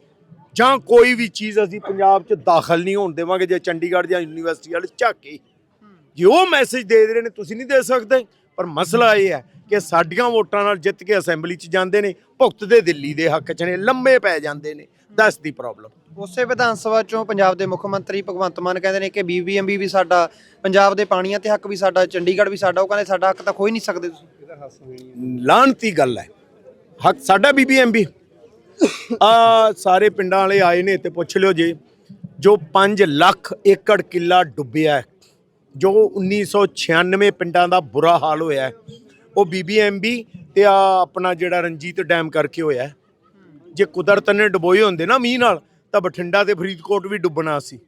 ਜਾਂ ਕੋਈ ਵੀ ਚੀਜ਼ ਅਸੀਂ ਪੰਜਾਬ 'ਚ ਦਾਖਲ ਨਹੀਂ ਹੋਣ ਦੇਵਾਂਗੇ ਜੇ ਚੰਡੀਗੜ੍ਹ ਜਾਂ ਯੂਨੀਵਰਸਿਟੀ ਵਾਲੇ ਝਾਕੇ ਜੇ ਉਹ ਮੈਸੇਜ ਦੇ ਰਹੇ ਨੇ ਤੁਸੀਂ ਨਹੀਂ ਦੇ ਸਕਦੇ। ਪਰ ਮਸਲਾ ਇਹ ਹੈ ਕਿ ਸਾਡੀਆਂ ਵੋਟਾਂ ਨਾਲ ਜਿੱਤ ਕੇ ਅਸੈਂਬਲੀ 'ਚ ਜਾਂਦੇ ਨੇ ਭੁਗਤਦੇ ਦਿੱਲੀ ਦੇ ਹੱਕ 'ਚ ਨੇ ਲੰਮੇ ਪੈ ਜਾਂਦੇ ਨੇ। ਦਸ ਦੀ ਪ੍ਰੋਬਲਮ ਉਸੇ ਵਿਧਾਨ ਸਭਾ ਚੋਂ ਪੰਜਾਬ ਦੇ ਮੁੱਖ ਮੰਤਰੀ ਭਗਵੰਤ ਮਾਨ ਕਹਿੰਦੇ ਨੇ ਕਿ ਬੀਬੀਐਮਬੀ ਵੀ ਸਾਡਾ ਪੰਜਾਬ ਦੇ ਪਾਣੀਆਂ ਤੇ ਹੱਕ ਵੀ ਸਾਡਾ ਚੰਡੀਗੜ੍ਹ ਵੀ ਸਾਡਾ ਉਹ ਕਹਿੰਦੇ ਸਾਡਾ ਹੱਕ ਤਾਂ ਖੋਈ ਨਹੀਂ ਸਕਦੇ ਤੁਸੀਂ। ਲਾਹਨਤੀ ਗੱਲ ਹੈ। ਹੱਕ ਸਾਡਾ ਬੀਬੀਐਮਬੀ ਆ ਸਾਰੇ ਪਿੰਡਾਂ ਵਾਲੇ ਆਏ ਨੇ ਤੇ ਪੁੱਛ ਲਿਓ ਜੇ ਜੋ 5 ਲੱਖ ਏਕੜ ਕਿੱਲਾ ਡੁੱਬਿਆ ਹੈ, ਜੋ 1996 ਪਿੰਡਾਂ ਦਾ ਬੁਰਾ ਹਾਲ ਹੋਇਆ ਹੈ, ਉਹ ਬੀਬੀਐਮਬੀ ਤੇ ਆ ਆਪਣਾ ਜਿਹੜਾ ਰਣਜੀਤ ਡੈਮ ਕਰਕੇ ਹੋਇਆ ਜੇ ਕੁਦਰਤ ਨੇ ਡੁਬੋਏ ਹੁੰਦੇ ਨਾ ਮੀਂਹ ਨਾਲ ਤਾਂ ਬਠਿੰਡਾ ਤੇ ਫਰੀਦਕੋਟ ਵੀ ਡੁੱਬਣਾ ਸੀ।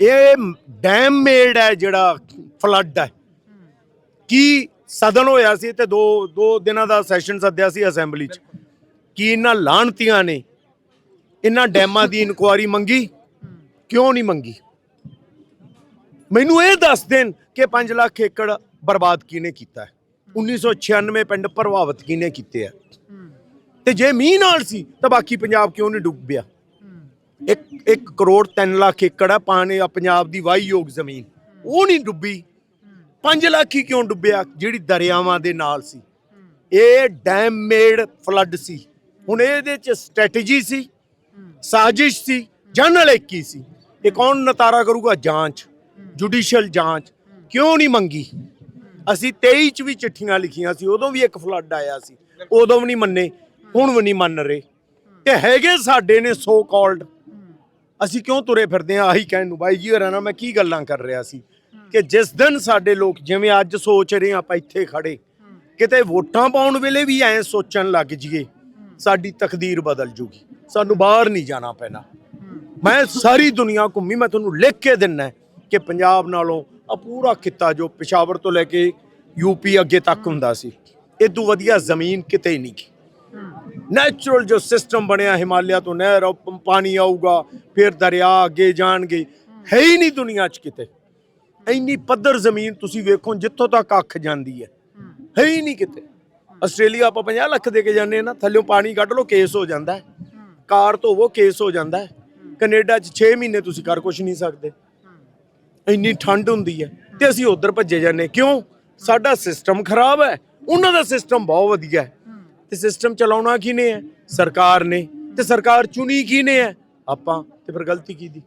ਇਹ ਡੈਮ ਮੇਡ ਹੈ ਜਿਹੜਾ ਫਲੱਡ ਹੈ। ਕੀ ਸਦਨ ਹੋਇਆ ਸੀ ਤੇ ਦੋ ਦੋ ਦਿਨਾਂ ਦਾ ਸੈਸ਼ਨ ਸੱਦਿਆ ਸੀ ਅਸੈਂਬਲੀ 'ਚ? ਕੀ ਇਹਨਾਂ ਲਾਹਣਤੀਆਂ ਨੇ ਇਹਨਾਂ ਡੈਮਾਂ ਦੀ ਇਨਕੁਆਰੀ ਮੰਗੀ? ਕਿਉਂ ਨਹੀਂ ਮੰਗੀ? ਮੈਨੂੰ ਇਹ ਦੱਸ ਦੇਣ ਕਿ 5 ਲੱਖ ਏਕੜ ਬਰਬਾਦ ਕਿਹਨੇ ਕੀਤਾ? ਹੈ 1996 ਪਿੰਡ ਪ੍ਰਭਾਵਿਤ ਕਿਹਨੇ ਕੀਤੇ ਆ? ਤੇ ਜੇ ਮੀਂਹ ਨਾਲ ਸੀ, ਤਾਂ ਬਾਕੀ ਪੰਜਾਬ ਕਿਉਂ ਨਹੀਂ ਡੁੱਬਿਆ ਇੱਕ 1 ਕਰੋੜ 3 ਲੱਖ ਏਕੜ ਆ, ਪਾਣੀ ਆ ਪੰਜਾਬ ਦੀ ਵਾਹੀਯੋਗ ਜ਼ਮੀਨ। ਉਹ ਨਹੀਂ ਡੁੱਬੀ। 5 ਲੱਖ ਹੀ ਕਿਉਂ ਡੁੱਬਿਆ? ਜਿਹੜੀ ਦਰਿਆਵਾਂ ਦੇ ਨਾਲ ਸੀ। ਇਹ ਡੈਮ ਮੇਡ ਫਲੱਡ ਸੀ। ਹੁਣ ਇਹਦੇ ਚ ਸਟ੍ਰੈਟਜੀ ਸੀ, ਸਾਜ਼ਿਸ਼ ਸੀ ਜਨਰਲ ਏਕੀ ਸੀ ਇਹ ਕੌਣ ਨਤਾਰਾ ਕਰੂਗਾ ਜਾਂਚ ਜੁਡੀਸ਼ੀਅਲ ਜਾਂਚ, ਕਿਉਂ ਨਹੀਂ ਮੰਗੀ? ਅਸੀਂ 23 ਚ ਵੀ ਚਿੱਠੀਆਂ ਲਿਖੀਆਂ ਸੀ, ਉਦੋਂ ਵੀ ਇੱਕ ਫਲੱਡ ਆਇਆ ਸੀ, ਉਦੋਂ ਵੀ ਨਹੀਂ ਮੰਨੇ, ਹੁਣ ਵੀ ਨਹੀਂ ਮੰਨ ਰਹੇ। ਤੇ ਹੈਗੇ ਸਾਡੇ ਨੇ ਸੋ ਕਾਲਡ ਅਸੀਂ ਕਿਉਂ ਤੁਰੇ ਫਿਰਦੇ ਆ ਆਹੀ ਕਹਿਣ ਨੂੰ, ਬਾਈ ਜੀ ਹੋਰਾਂ ਨਾਲ ਮੈਂ ਕੀ ਗੱਲਾਂ ਕਰ ਰਿਹਾ ਸੀ ਕਿ ਜਿਸ ਦਿਨ ਸਾਡੇ ਲੋਕ ਜਿਵੇਂ ਅੱਜ ਸੋਚ ਰਹੇ ਆ ਆਪਾਂ ਇੱਥੇ ਖੜੇ ਕਿਤੇ ਵੋਟਾਂ ਪਾਉਣ ਵੇਲੇ ਵੀ ਐਂ ਸੋਚਣ ਲੱਗ ਜੀਏ ਸਾਡੀ ਤਕਦੀਰ ਬਦਲ ਜੂਗੀ। ਸਾਨੂੰ ਬਾਹਰ ਨਹੀਂ ਜਾਣਾ ਪੈਣਾ। ਮੈਂ ਸਾਰੀ ਦੁਨੀਆ ਘੁੰਮੀ, ਮੈਂ ਤੁਹਾਨੂੰ ਲਿਖ ਕੇ ਦਿੰਨਾ ਕਿ ਪੰਜਾਬ ਨਾਲੋਂ ਆ ਪੂਰਾ ਖਿੱਤਾ ਜੋ ਪਿਸ਼ਾਵਰ ਤੋਂ ਲੈ ਕੇ ਯੂਪੀ ਅੱਗੇ ਤੱਕ ਹੁੰਦਾ ਸੀ ਇਦੋਂ ਵਧੀਆ ਜ਼ਮੀਨ ਕਿਤੇ ਨਹੀਂ ਗੀ ਨੈਚੁਰਲ ਜੋ ਸਿਸਟਮ ਬਣਿਆ ਹਿਮਾਲਿਆ ਤੋਂ ਨਹਿਰ ਆ ਪਾਣੀ ਆਊਗਾ, ਫਿਰ ਦਰਿਆ ਅੱਗੇ ਜਾਣਗੇ। ਹੈ ਹੀ ਨਹੀਂ ਦੁਨੀਆ 'ਚ ਕਿਤੇ। ਇੰਨੀ ਪੱਧਰ ਜ਼ਮੀਨ ਤੁਸੀਂ ਵੇਖੋ ਜਿੱਥੋਂ ਤੱਕ ਅੱਖ ਜਾਂਦੀ ਹੈ। ਹੈ ਹੀ ਨਹੀਂ ਕਿਤੇ। ਆਸਟ੍ਰੇਲੀਆ ਆਪਾਂ 50 ਲੱਖ ਦੇ ਕੇ ਜਾਂਦੇ ਆ ਨਾ ਥੱਲਿਓਂ ਪਾਣੀ ਕੱਢ ਲਓ ਕੇਸ ਹੋ ਜਾਂਦਾ ਕਾਰ ਧੋਵੋ ਕੇਸ ਹੋ ਜਾਂਦਾ ਹੈ। ਕੈਨੇਡਾ 'ਚ 6 ਮਹੀਨੇ ਤੁਸੀਂ ਕਰ ਕੁਝ ਨਹੀਂ ਸਕਦੇ। ਇੰਨੀ ਠੰਡ ਹੁੰਦੀ ਹੈ ਤੇ ਅਸੀਂ ਉਧਰ ਭੱਜੇ ਜਾਂਦੇ ਕਿਉਂ? ਸਾਡਾ ਸਿਸਟਮ ਖਰਾਬ ਹੈ। ਉਹਨਾਂ ਦਾ ਸਿਸਟਮ ਬਹੁਤ ਵਧੀਆ ਹੈ। ਤੇ ਸਿਸਟਮ ਚਲਾਉਣਾ ਕਿਹਨੇ ਹੈ? ਸਰਕਾਰ ਨੇ। ਤੇ ਸਰਕਾਰ ਚੁਣੀ ਕਿਹਨੇ ਹੈ? ਆਪਾਂ। ਤੇ ਫਿਰ ਗਲਤੀ ਕੀ ਦੀ?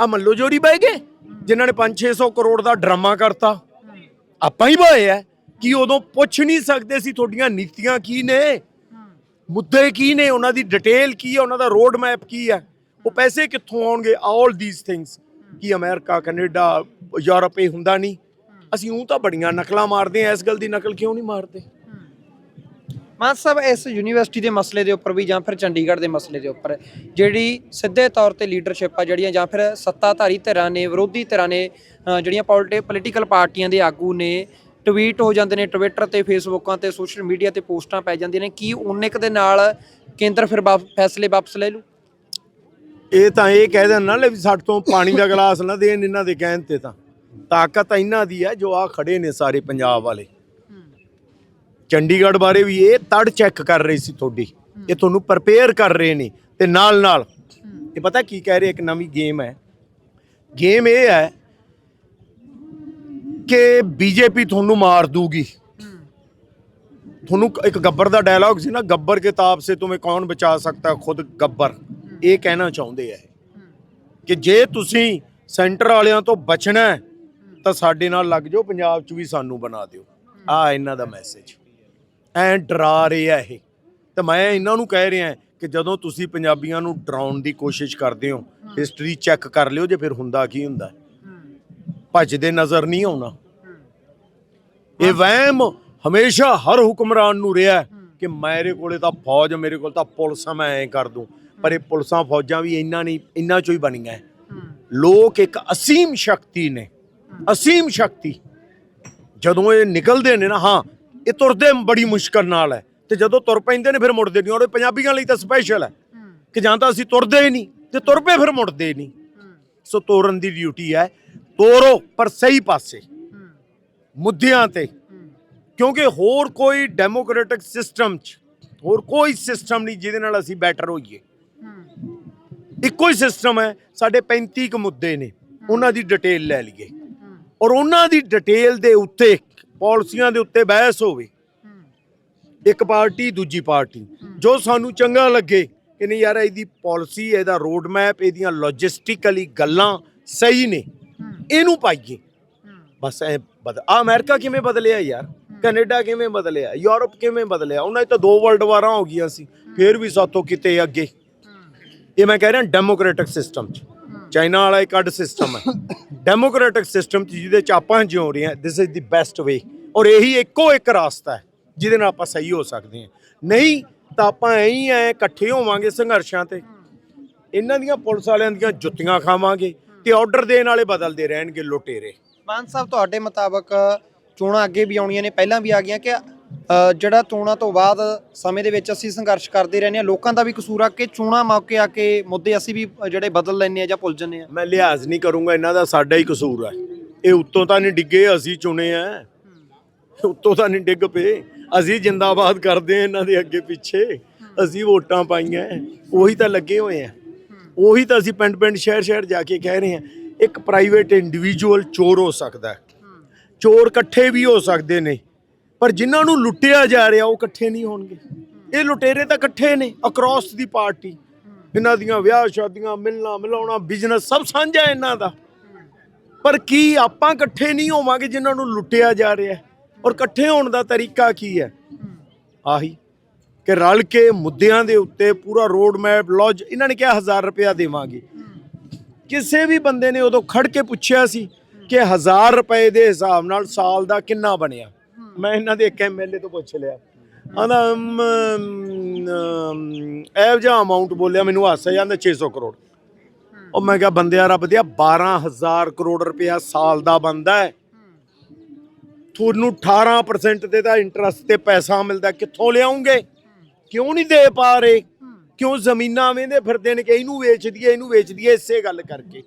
ਆ ਮੱਲੋ ਜੋੜੀ ਬਹਿ ਗਏ। ਜਿਨ੍ਹਾਂ ਨੇ 5-600 ਕਰੋੜ ਦਾ ਡਰਾਮਾ ਕਰਤਾ। ਆਪਾਂ ਹੀ ਬਾਏ ਹੈ। ਕਿ ਉਦੋਂ ਪੁੱਛ ਨਹੀਂ ਸਕਦੇ ਸੀ ਤੁਹਾਡੀਆਂ ਨੀਤੀਆਂ ਕੀ ਨੇ? ਮੁੱਦੇ ਕੀ ਨੇ? ਉਹਨਾਂ ਦੀ ਡਿਟੇਲ ਕੀ ਹੈ? ਉਹਨਾਂ ਦਾ ਰੋਡ ਮੈਪ ਕੀ ਹੈ? ਉਹ ਪੈਸੇ ਕਿੱਥੋਂ ਆਉਣਗੇ? ਆਲ ਥੀਸ ਥਿੰਗਸ ਕੀ ਅਮਰੀਕਾ ਕੈਨੇਡਾ ਯੂਰਪ ਇਹ ਹੁੰਦਾ ਨਹੀਂ। ਅਸੀਂ ਉਹ ਤਾਂ ਬੜੀਆਂ ਨਕਲਾਂ ਮਾਰਦੇ ਆ ਇਸ ਗੱਲ ਦੀ ਨਕਲ ਕਿਉਂ ਨਹੀਂ ਮਾਰਦੇ? ਮਾਨ ਸਾਹਿਬ ਇਸ ਯੂਨੀਵਰਸਿਟੀ ਦੇ ਮਸਲੇ ਦੇ ਉੱਪਰ ਵੀ ਜਾਂ ਫਿਰ ਚੰਡੀਗੜ੍ਹ ਦੇ ਮਸਲੇ ਦੇ ਉੱਪਰ ਜਿਹੜੀ ਸਿੱਧੇ ਤੌਰ ਤੇ ਲੀਡਰਸ਼ਿਪ ਆ ਜਿਹੜੀਆਂ ਜਾਂ ਫਿਰ ਸੱਤਾਧਾਰੀ ਧਿਰਾਂ ਨੇ ਵਿਰੋਧੀ ਧਿਰਾਂ ਨੇ ਜਿਹੜੀਆਂ ਪੋਲੀਟੀਕਲ ਪਾਰਟੀਆਂ ਦੇ ਆਗੂ ਨੇ ਟਵੀਟ ਹੋ ਜਾਂਦੇ ਨੇ ਟਵਿੱਟਰ ਤੇ ਫੇਸਬੁੱਕਾਂ ਤੇ ਸੋਸ਼ਲ ਮੀਡੀਆ ਤੇ ਪੋਸਟਾਂ ਪੈ ਜਾਂਦੀਆਂ ਨੇ। ਕੀ ਉਨੇ ਕੁ ਦੇ ਨਾਲ ਕੇਂਦਰ ਫਿਰ ਵਾਪ- ਫੈਸਲੇ ਵਾਪਸ ਲੈ ਲੂ ਇਹ ਤਾਂ ਇਹ ਕਹਿ ਦੇਣ ਨਾ ਲੈ ਵੀ ਸਾਡੇ ਤੋਂ ਪਾਣੀ ਦਾ ਗਲਾਸ ਨਾ ਦੇਣ ਇਹਨਾਂ ਦੇ ਕਹਿਣ ਤੇ ਤਾਂ। ਤਾਕਤ ਇਹਨਾਂ ਦੀ ਹੈ ਜੋ ਆ ਖੜੇ ਨੇ ਸਾਰੇ ਪੰਜਾਬ ਵਾਲੇ। ਚੰਡੀਗੜ੍ਹ ਬਾਰੇ ਵੀ ਇਹ ਤੜ ਚੈੱਕ ਕਰ ਰਹੇ ਸੀ ਤੁਹਾਡੀ। ਇਹ ਤੁਹਾਨੂੰ ਪ੍ਰਪੇਅਰ ਕਰ ਰਹੇ ਨੇ ਤੇ ਨਾਲ ਨਾਲ ਇਹ ਪਤਾ ਕੀ ਕਹਿ ਰਹੇ, ਇੱਕ ਨਵੀਂ ਗੇਮ ਹੈ। ਗੇਮ ਇਹ ਹੈ ਕਿ ਬੀਜੇਪੀ ਤੁਹਾਨੂੰ ਮਾਰ ਦੂਗੀ। ਤੁਹਾਨੂੰ ਇੱਕ ਗੱਬਰ ਦਾ ਡਾਇਲੌਗ ਸੀ ਨਾ ਗੱਬਰ ਕੇ ਤਾਪ ਸੇ ਤੁਮੇ ਕੌਣ ਬਚਾ ਸਕਤਾ ਖੁਦ ਗੱਬਰ। ਇਹ ਕਹਿਣਾ ਚਾਹੁੰਦੇ ਆ। ਕਿ ਜੇ ਤੁਸੀਂ ਸੈਂਟਰ ਵਾਲਿਆਂ ਤੋਂ ਬਚਣਾ ਤਾਂ ਸਾਡੇ ਨਾਲ ਲੱਗ ਜਾਓ ਪੰਜਾਬ 'ਚ ਵੀ ਸਾਨੂੰ ਬਣਾ ਦਿਓ। ਆ ਇਹਨਾਂ ਦਾ ਮੈਸੇਜ ਐ ਡਰਾ ਰਹੇ ਆ ਇਹ। ਤਾਂ ਮੈਂ ਇਹਨਾਂ ਨੂੰ ਕਹਿ ਰਿਹਾ ਕਿ ਜਦੋਂ ਤੁਸੀਂ ਪੰਜਾਬੀਆਂ ਨੂੰ ਡਰਾਉਣ ਦੀ ਕੋਸ਼ਿਸ਼ ਕਰਦੇ ਹੋ ਹਿਸਟਰੀ ਚੈੱਕ ਕਰ ਲਿਓ ਜੇ ਫਿਰ ਹੁੰਦਾ ਕੀ ਹੁੰਦਾ। ਭੱਜਦੇ ਨਜ਼ਰ ਨਹੀਂ ਆਉਣਾ। ਇਹ ਵਹਿਮ ਹਮੇਸ਼ਾ ਹਰ ਹੁਕਮਰਾਨ ਨੂੰ ਰਿਹਾ ਕਿ ਮੇਰੇ ਕੋਲੇ ਤਾਂ ਫੌਜ, ਮੇਰੇ ਕੋਲ ਤਾਂ ਪੁਲਿਸ ਮੈਂ ਐਂ ਕਰ ਦੂੰ। ਪਰ ਇਹ ਪੁਲਿਸਾਂ ਫੌਜਾਂ ਵੀ ਇੰਨਾ ਨਹੀਂ, ਇੰਨਾ ਚੋਂ ਹੀ ਬਣੀਆਂ ਲੋਕ ਇੱਕ ਅਸੀਮ ਸ਼ਕਤੀ ਨੇ, ਅਸੀਮ ਸ਼ਕਤੀ। ਜਦੋਂ ਇਹ ਨਿਕਲਦੇ ਨੇ ਨਾ, ਹਾਂ, ਇਹ ਤੁਰਦੇ ਬੜੀ ਮੁਸ਼ਕਲ ਨਾਲ ਹੈ। ਤੇ ਜਦੋਂ ਤੁਰ ਪੈਂਦੇ ਨੇ, ਫਿਰ ਮੁੜਦੇ ਨਹੀਂ ਔਰ ਇਹ ਪੰਜਾਬੀਆਂ ਲਈ ਤਾਂ ਸਪੈਸ਼ਲ ਹੈ ਕਿ ਜਾਂ ਤਾਂ ਅਸੀਂ ਤੁਰਦੇ ਹੀ ਨਹੀਂ ਤੇ ਤੁਰ ਪਏ, ਫਿਰ ਮੁੜਦੇ ਨਹੀਂ। ਸੋ ਤੋਰਨ ਦੀ ਡਿਊਟੀ ਹੈ ਤੋਰੋ ਪਰ ਸਹੀ ਪਾਸੇ। ਮੁੱਦਿਆਂ ਤੇ। ਕਿਉਂਕਿ ਹੋਰ ਕੋਈ ਡੈਮੋਕ੍ਰੈਟਿਕ ਸਿਸਟਮ 'ਚ ਹੋਰ ਕੋਈ ਸਿਸਟਮ ਨਹੀਂ ਜਿਹਦੇ ਨਾਲ ਅਸੀਂ ਬੈਟਰ ਹੋਈਏ। ਇੱਕੋ ਹੀ ਸਿਸਟਮ ਹੈ ਸਾਡੇ 35 ਕੁ ਮੁੱਦੇ ਨੇ। ਉਹਨਾਂ ਦੀ ਡਿਟੇਲ ਲੈ ਲਈਏ। ਔਰ ਉਹਨਾਂ ਦੀ ਡਿਟੇਲ ਦੇ ਉੱਤੇ ਪਾਲਿਸੀਆਂ ਦੇ ਉੱਤੇ ਬਹਿਸ ਹੋਵੇ। ਇੱਕ ਪਾਰਟੀ ਦੂਜੀ ਪਾਰਟੀ। ਜੋ ਸਾਨੂੰ ਚੰਗਾ ਲੱਗੇ ਕਿ ਨਹੀਂ ਯਾਰ ਇਹਦੀ ਪਾਲਿਸੀ ਇਹਦਾ ਰੋਡ ਮੈਪ ਇਹਦੀਆਂ ਲੌਜਿਸਟਿਕਲੀ ਗੱਲਾਂ ਸਹੀ ਨੇ। ਇਹਨੂੰ ਪਾਈਏ। ਬਸ ਐ ਆ ਅਮਰੀਕਾ ਕਿਵੇਂ ਬਦਲਿਆ ਯਾਰ? ਕੈਨੇਡਾ ਕਿਵੇਂ ਬਦਲਿਆ? ਯੂਰਪ ਕਿਵੇਂ ਬਦਲਿਆ? ਉਹਨਾਂ 'ਚ ਤਾਂ ਦੋ ਵਰਲਡ ਵਾਰਾਂ ਹੋ ਗਈਆਂ ਸੀ। ਫੇਰ ਵੀ ਸਾਤੋਂ ਕਿਤੇ ਅੱਗੇ। ਇਹ ਮੈਂ ਕਹਿ ਰਿਹਾ ਡੈਮੋਕ੍ਰੈਟਿਕ ਸਿਸਟਮ 'ਚ। ਚਾਈਨਾ ਵਾਲਾ ਇੱਕ ਅੱਡ ਸਿਸਟਮ ਹੈ। ਡੈਮੋਕ੍ਰੈਟਿਕ ਸਿਸਟਮ 'ਚ ਜਿਹਦੇ 'ਚ ਆਪਾਂ ਜਿਉ ਰਹੇ ਹਾਂ this is the best way ਔਰ ਇਹੀ ਇੱਕੋ ਇੱਕ ਰਾਸਤਾ ਹੈ ਜਿਹਦੇ ਨਾਲ ਆਪਾਂ ਸਹੀ ਹੋ ਸਕਦੇ ਹਾਂ। ਨਹੀਂ ਤਾਂ ਆਪਾਂ ਐਂ ਹੀ ਐ ਇਕੱਠੇ ਹੋਵਾਂਗੇ ਸੰਘਰਸ਼ਾਂ ਤੇ। ਇਹਨਾਂ ਦੀਆਂ ਪੁਲਿਸ ਵਾਲਿਆਂ ਦੀਆਂ ਜੁੱਤੀਆਂ ਖਾਵਾਂਗੇ। ਤੇ ਆਰਡਰ ਦੇਣ ਵਾਲੇ ਬਦਲਦੇ ਰਹਿਣਗੇ ਲੁਟੇਰੇ। ਮਾਨ ਸਾਹਿਬ ਤੁਹਾਡੇ ਮੁਤਾਬਕ ਚੋਣਾਂ ਅੱਗੇ ਵੀ ਆਉਣੀਆਂ ਨੇ ਪਹਿਲਾਂ ਵੀ ਆ ਗਈਆਂ ਕਿ ਜਿਹੜਾ ਚੋਣਾਂ ਤੋਂ ਬਾਅਦ ਸਮੇਂ ਦੇ ਵਿੱਚ ਅਸੀਂ ਸੰਘਰਸ਼ ਕਰਦੇ ਰਹਿੰਦੇ ਹਾਂ ਲੋਕਾਂ ਦਾ ਵੀ ਕਸੂਰ ਆ ਕਿ ਚੋਣਾਂ ਮੌਕੇ ਆ ਕੇ ਮੁੱਦੇ ਅਸੀਂ ਵੀ ਜਿਹੜੇ ਬਦਲ ਲੈਂਦੇ ਆ ਜਾਂ ਭੁੱਲ ਜੰਨੇ ਆ ਮੈਂ ਲਿਹਾਜ਼ ਨਹੀਂ ਕਰੂੰਗਾ ਇਹਨਾਂ ਦਾ ਸਾਡਾ ਹੀ ਕਸੂਰ ਹੈ ਇਹ ਉੱਤੋਂ ਤਾਂ ਨਹੀਂ ਡਿੱਗੇ ਅਸੀਂ ਚੁਣੇ ਆ। ਉੱਤੋਂ ਤਾਂ ਨਹੀਂ ਡਿੱਗ ਪਏ। ਅਸੀਂ ਜਿੰਦਾਬਾਦ ਕਰਦੇ ਆ ਇਹਨਾਂ ਦੇ ਅੱਗੇ ਪਿੱਛੇ। ਅਸੀਂ ਵੋਟਾਂ ਪਾਈਆਂ। ਉਹੀ ਤਾਂ ਲੱਗੇ ਹੋਏ ਆ। ਉਹੀ ਤਾਂ ਅਸੀਂ ਪਿੰਡ ਪਿੰਡ ਸ਼ਹਿਰ ਸ਼ਹਿਰ ਜਾ ਕੇ ਕਹਿ ਰਹੇ ਹਾਂ, ਇੱਕ ਪ੍ਰਾਈਵੇਟ ਇੰਡੀਵਿਜੂਅਲ ਚੋਰ ਹੋ ਸਕਦਾ ਹੈ। ਚੋਰ ਇਕੱਠੇ ਵੀ ਹੋ ਸਕਦੇ ਨੇ, ਪਰ ਜਿਨ੍ਹਾਂ ਨੂੰ ਲੁੱਟਿਆ ਜਾ ਰਿਹਾ ਉਹ ਇਕੱਠੇ ਨਹੀਂ ਹੋਣਗੇ। ਇਹ ਲੁਟੇਰੇ ਤਾਂ ਇਕੱਠੇ ਨੇ ਅਕ੍ਰੋਸ ਦੀ ਪਾਰਟੀ। ਇਹਨਾਂ ਦੀਆਂ ਵਿਆਹ ਸ਼ਾਦੀਆਂ, ਮਿਲਣਾ, ਮਿਲਾਉਣਾ ਬਿਜ਼ਨਸ ਸਭ ਸਾਂਝਾ ਇਹਨਾਂ ਦਾ। ਪਰ ਕੀ ਆਪਾਂ ਇਕੱਠੇ ਨਹੀਂ ਹੋਵਾਂਗੇ ਜਿਨ੍ਹਾਂ ਨੂੰ ਲੁੱਟਿਆ ਜਾ ਰਿਹਾ ਔਰ ਇਕੱਠੇ ਹੋਣ ਦਾ ਤਰੀਕਾ ਕੀ ਹੈ? ਆਹੀ। ਕਿ ਰਲ ਕੇ ਮੁੱਦਿਆਂ ਦੇ ਉੱਤੇ ਪੂਰਾ ਰੋਡ ਮੈਪ ਲੌਜ ਇਹਨਾਂ ਨੇ ਕਿਹਾ 1000 ਰੁਪਇਆ ਦੇਵਾਂਗੇ। ਕਿਸੇ ਵੀ ਬੰਦੇ ਨੇ ਉਦੋਂ ਖੜ ਕੇ ਪੁੱਛਿਆ ਸੀ ਕਿ 1000 ਰੁਪਏ ਦੇ ਹਿਸਾਬ ਨਾਲ ਸਾਲ ਦਾ ਕਿੰਨਾ ਬਣਿਆ। ਮੈਂ ਇਹਨਾਂ ਦੇ ਇੱਕ ਐਮਐਲਏ ਤੋਂ ਪੁੱਛ ਲਿਆ। ਆਂਦਾ ਐਵ ਜਿਹਾ ਅਮਾਉਂਟ ਬੋਲਿਆ, ਮੈਨੂੰ ਹਾਸਾ ਜਾਂਦਾ 600 ਕਰੋੜ। ਉਹ ਮੈਂ ਕਿਹਾ, ਬੰਦਿਆ, ਰੱਬ ਦਿਆ 12000 ਕਰੋੜ ਰੁਪਇਆ ਸਾਲ ਦਾ ਬੰਦਾ ਹੈ। ਤੁਹਾਨੂੰ 18% ਤੇ ਤਾਂ ਇੰਟਰਸਟ ਤੇ ਪੈਸਾ ਮਿਲਦਾ, ਕਿੱਥੋਂ ਲਿਆਉਂਗੇ? ਕਿਉਂ ਨਹੀਂ ਦੇ ਪਾ ਰਹੇ? ਕਿਉਂ ਜ਼ਮੀਨਾਂ ਵੇਂਦੇ ਫਿਰਦੇ ਨੇ ਕਿ ਇਹਨੂੰ ਵੇਚ ਦਈਏ ਇਹਨੂੰ ਵੇਚ ਦਈਏ ਇਸੇ ਗੱਲ ਕਰਕੇ।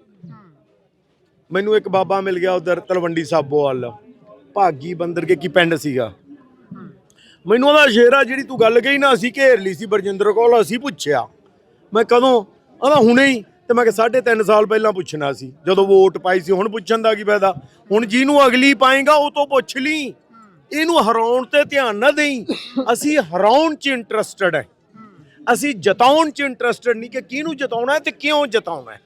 ਮੈਨੂੰ ਇੱਕ ਬਾਬਾ ਮਿਲ ਗਿਆ ਉਧਰ ਤਲਵੰਡੀ ਸਾਬੋ ਵੱਲ। ਭਾਗੀ ਬੰਦਰ ਕੇ ਕੀ ਪਿੰਡ ਸੀਗਾ? ਮੈਨੂੰ ਉਹਦਾ ਸ਼ੇਰਾ ਜਿਹੜੀ ਤੂੰ ਗੱਲ ਕਹੀ ਨਾ ਅਸੀਂ ਘੇਰ ਲਈ ਸੀ ਬਰਜਿੰਦਰ ਕੋਲ ਅਸੀਂ ਪੁੱਛਿਆ। ਮੈਂ ਕਦੋਂ? ਉਹਦਾ ਹੁਣੇ ਹੀ ਤੇ ਮੈਂ ਕਿ ਸਾਢੇ ਤਿੰਨ ਸਾਲ ਪਹਿਲਾਂ ਪੁੱਛਣਾ ਸੀ। ਜਦੋਂ ਵੋਟ ਪਾਈ ਸੀ ਹੁਣ ਪੁੱਛਣ ਦਾ ਕੀ ਫਾਇਦਾ? ਹੁਣ ਜਿਹਨੂੰ ਅਗਲੀ ਪਾਏਗਾ ਉਹ ਤੋਂ ਪੁੱਛ ਲਈ। ਇਹਨੂੰ ਹਰਾਉਣ ਤੇ ਧਿਆਨ ਨਾ ਦੇਈ। ਅਸੀਂ ਹਰਾਉਣ 'ਚ ਇੰਟਰਸਟਡ ਹੈ ਅਸੀਂ ਜਤਾਉਣ 'ਚ ਇੰਟਰਸਟਡ ਨਹੀਂ ਕਿ ਕਿਹਨੂੰ ਜਤਾਉਣਾ ਹੈ ਤੇ ਕਿਉਂ ਜਤਾਉਣਾ ਹੈ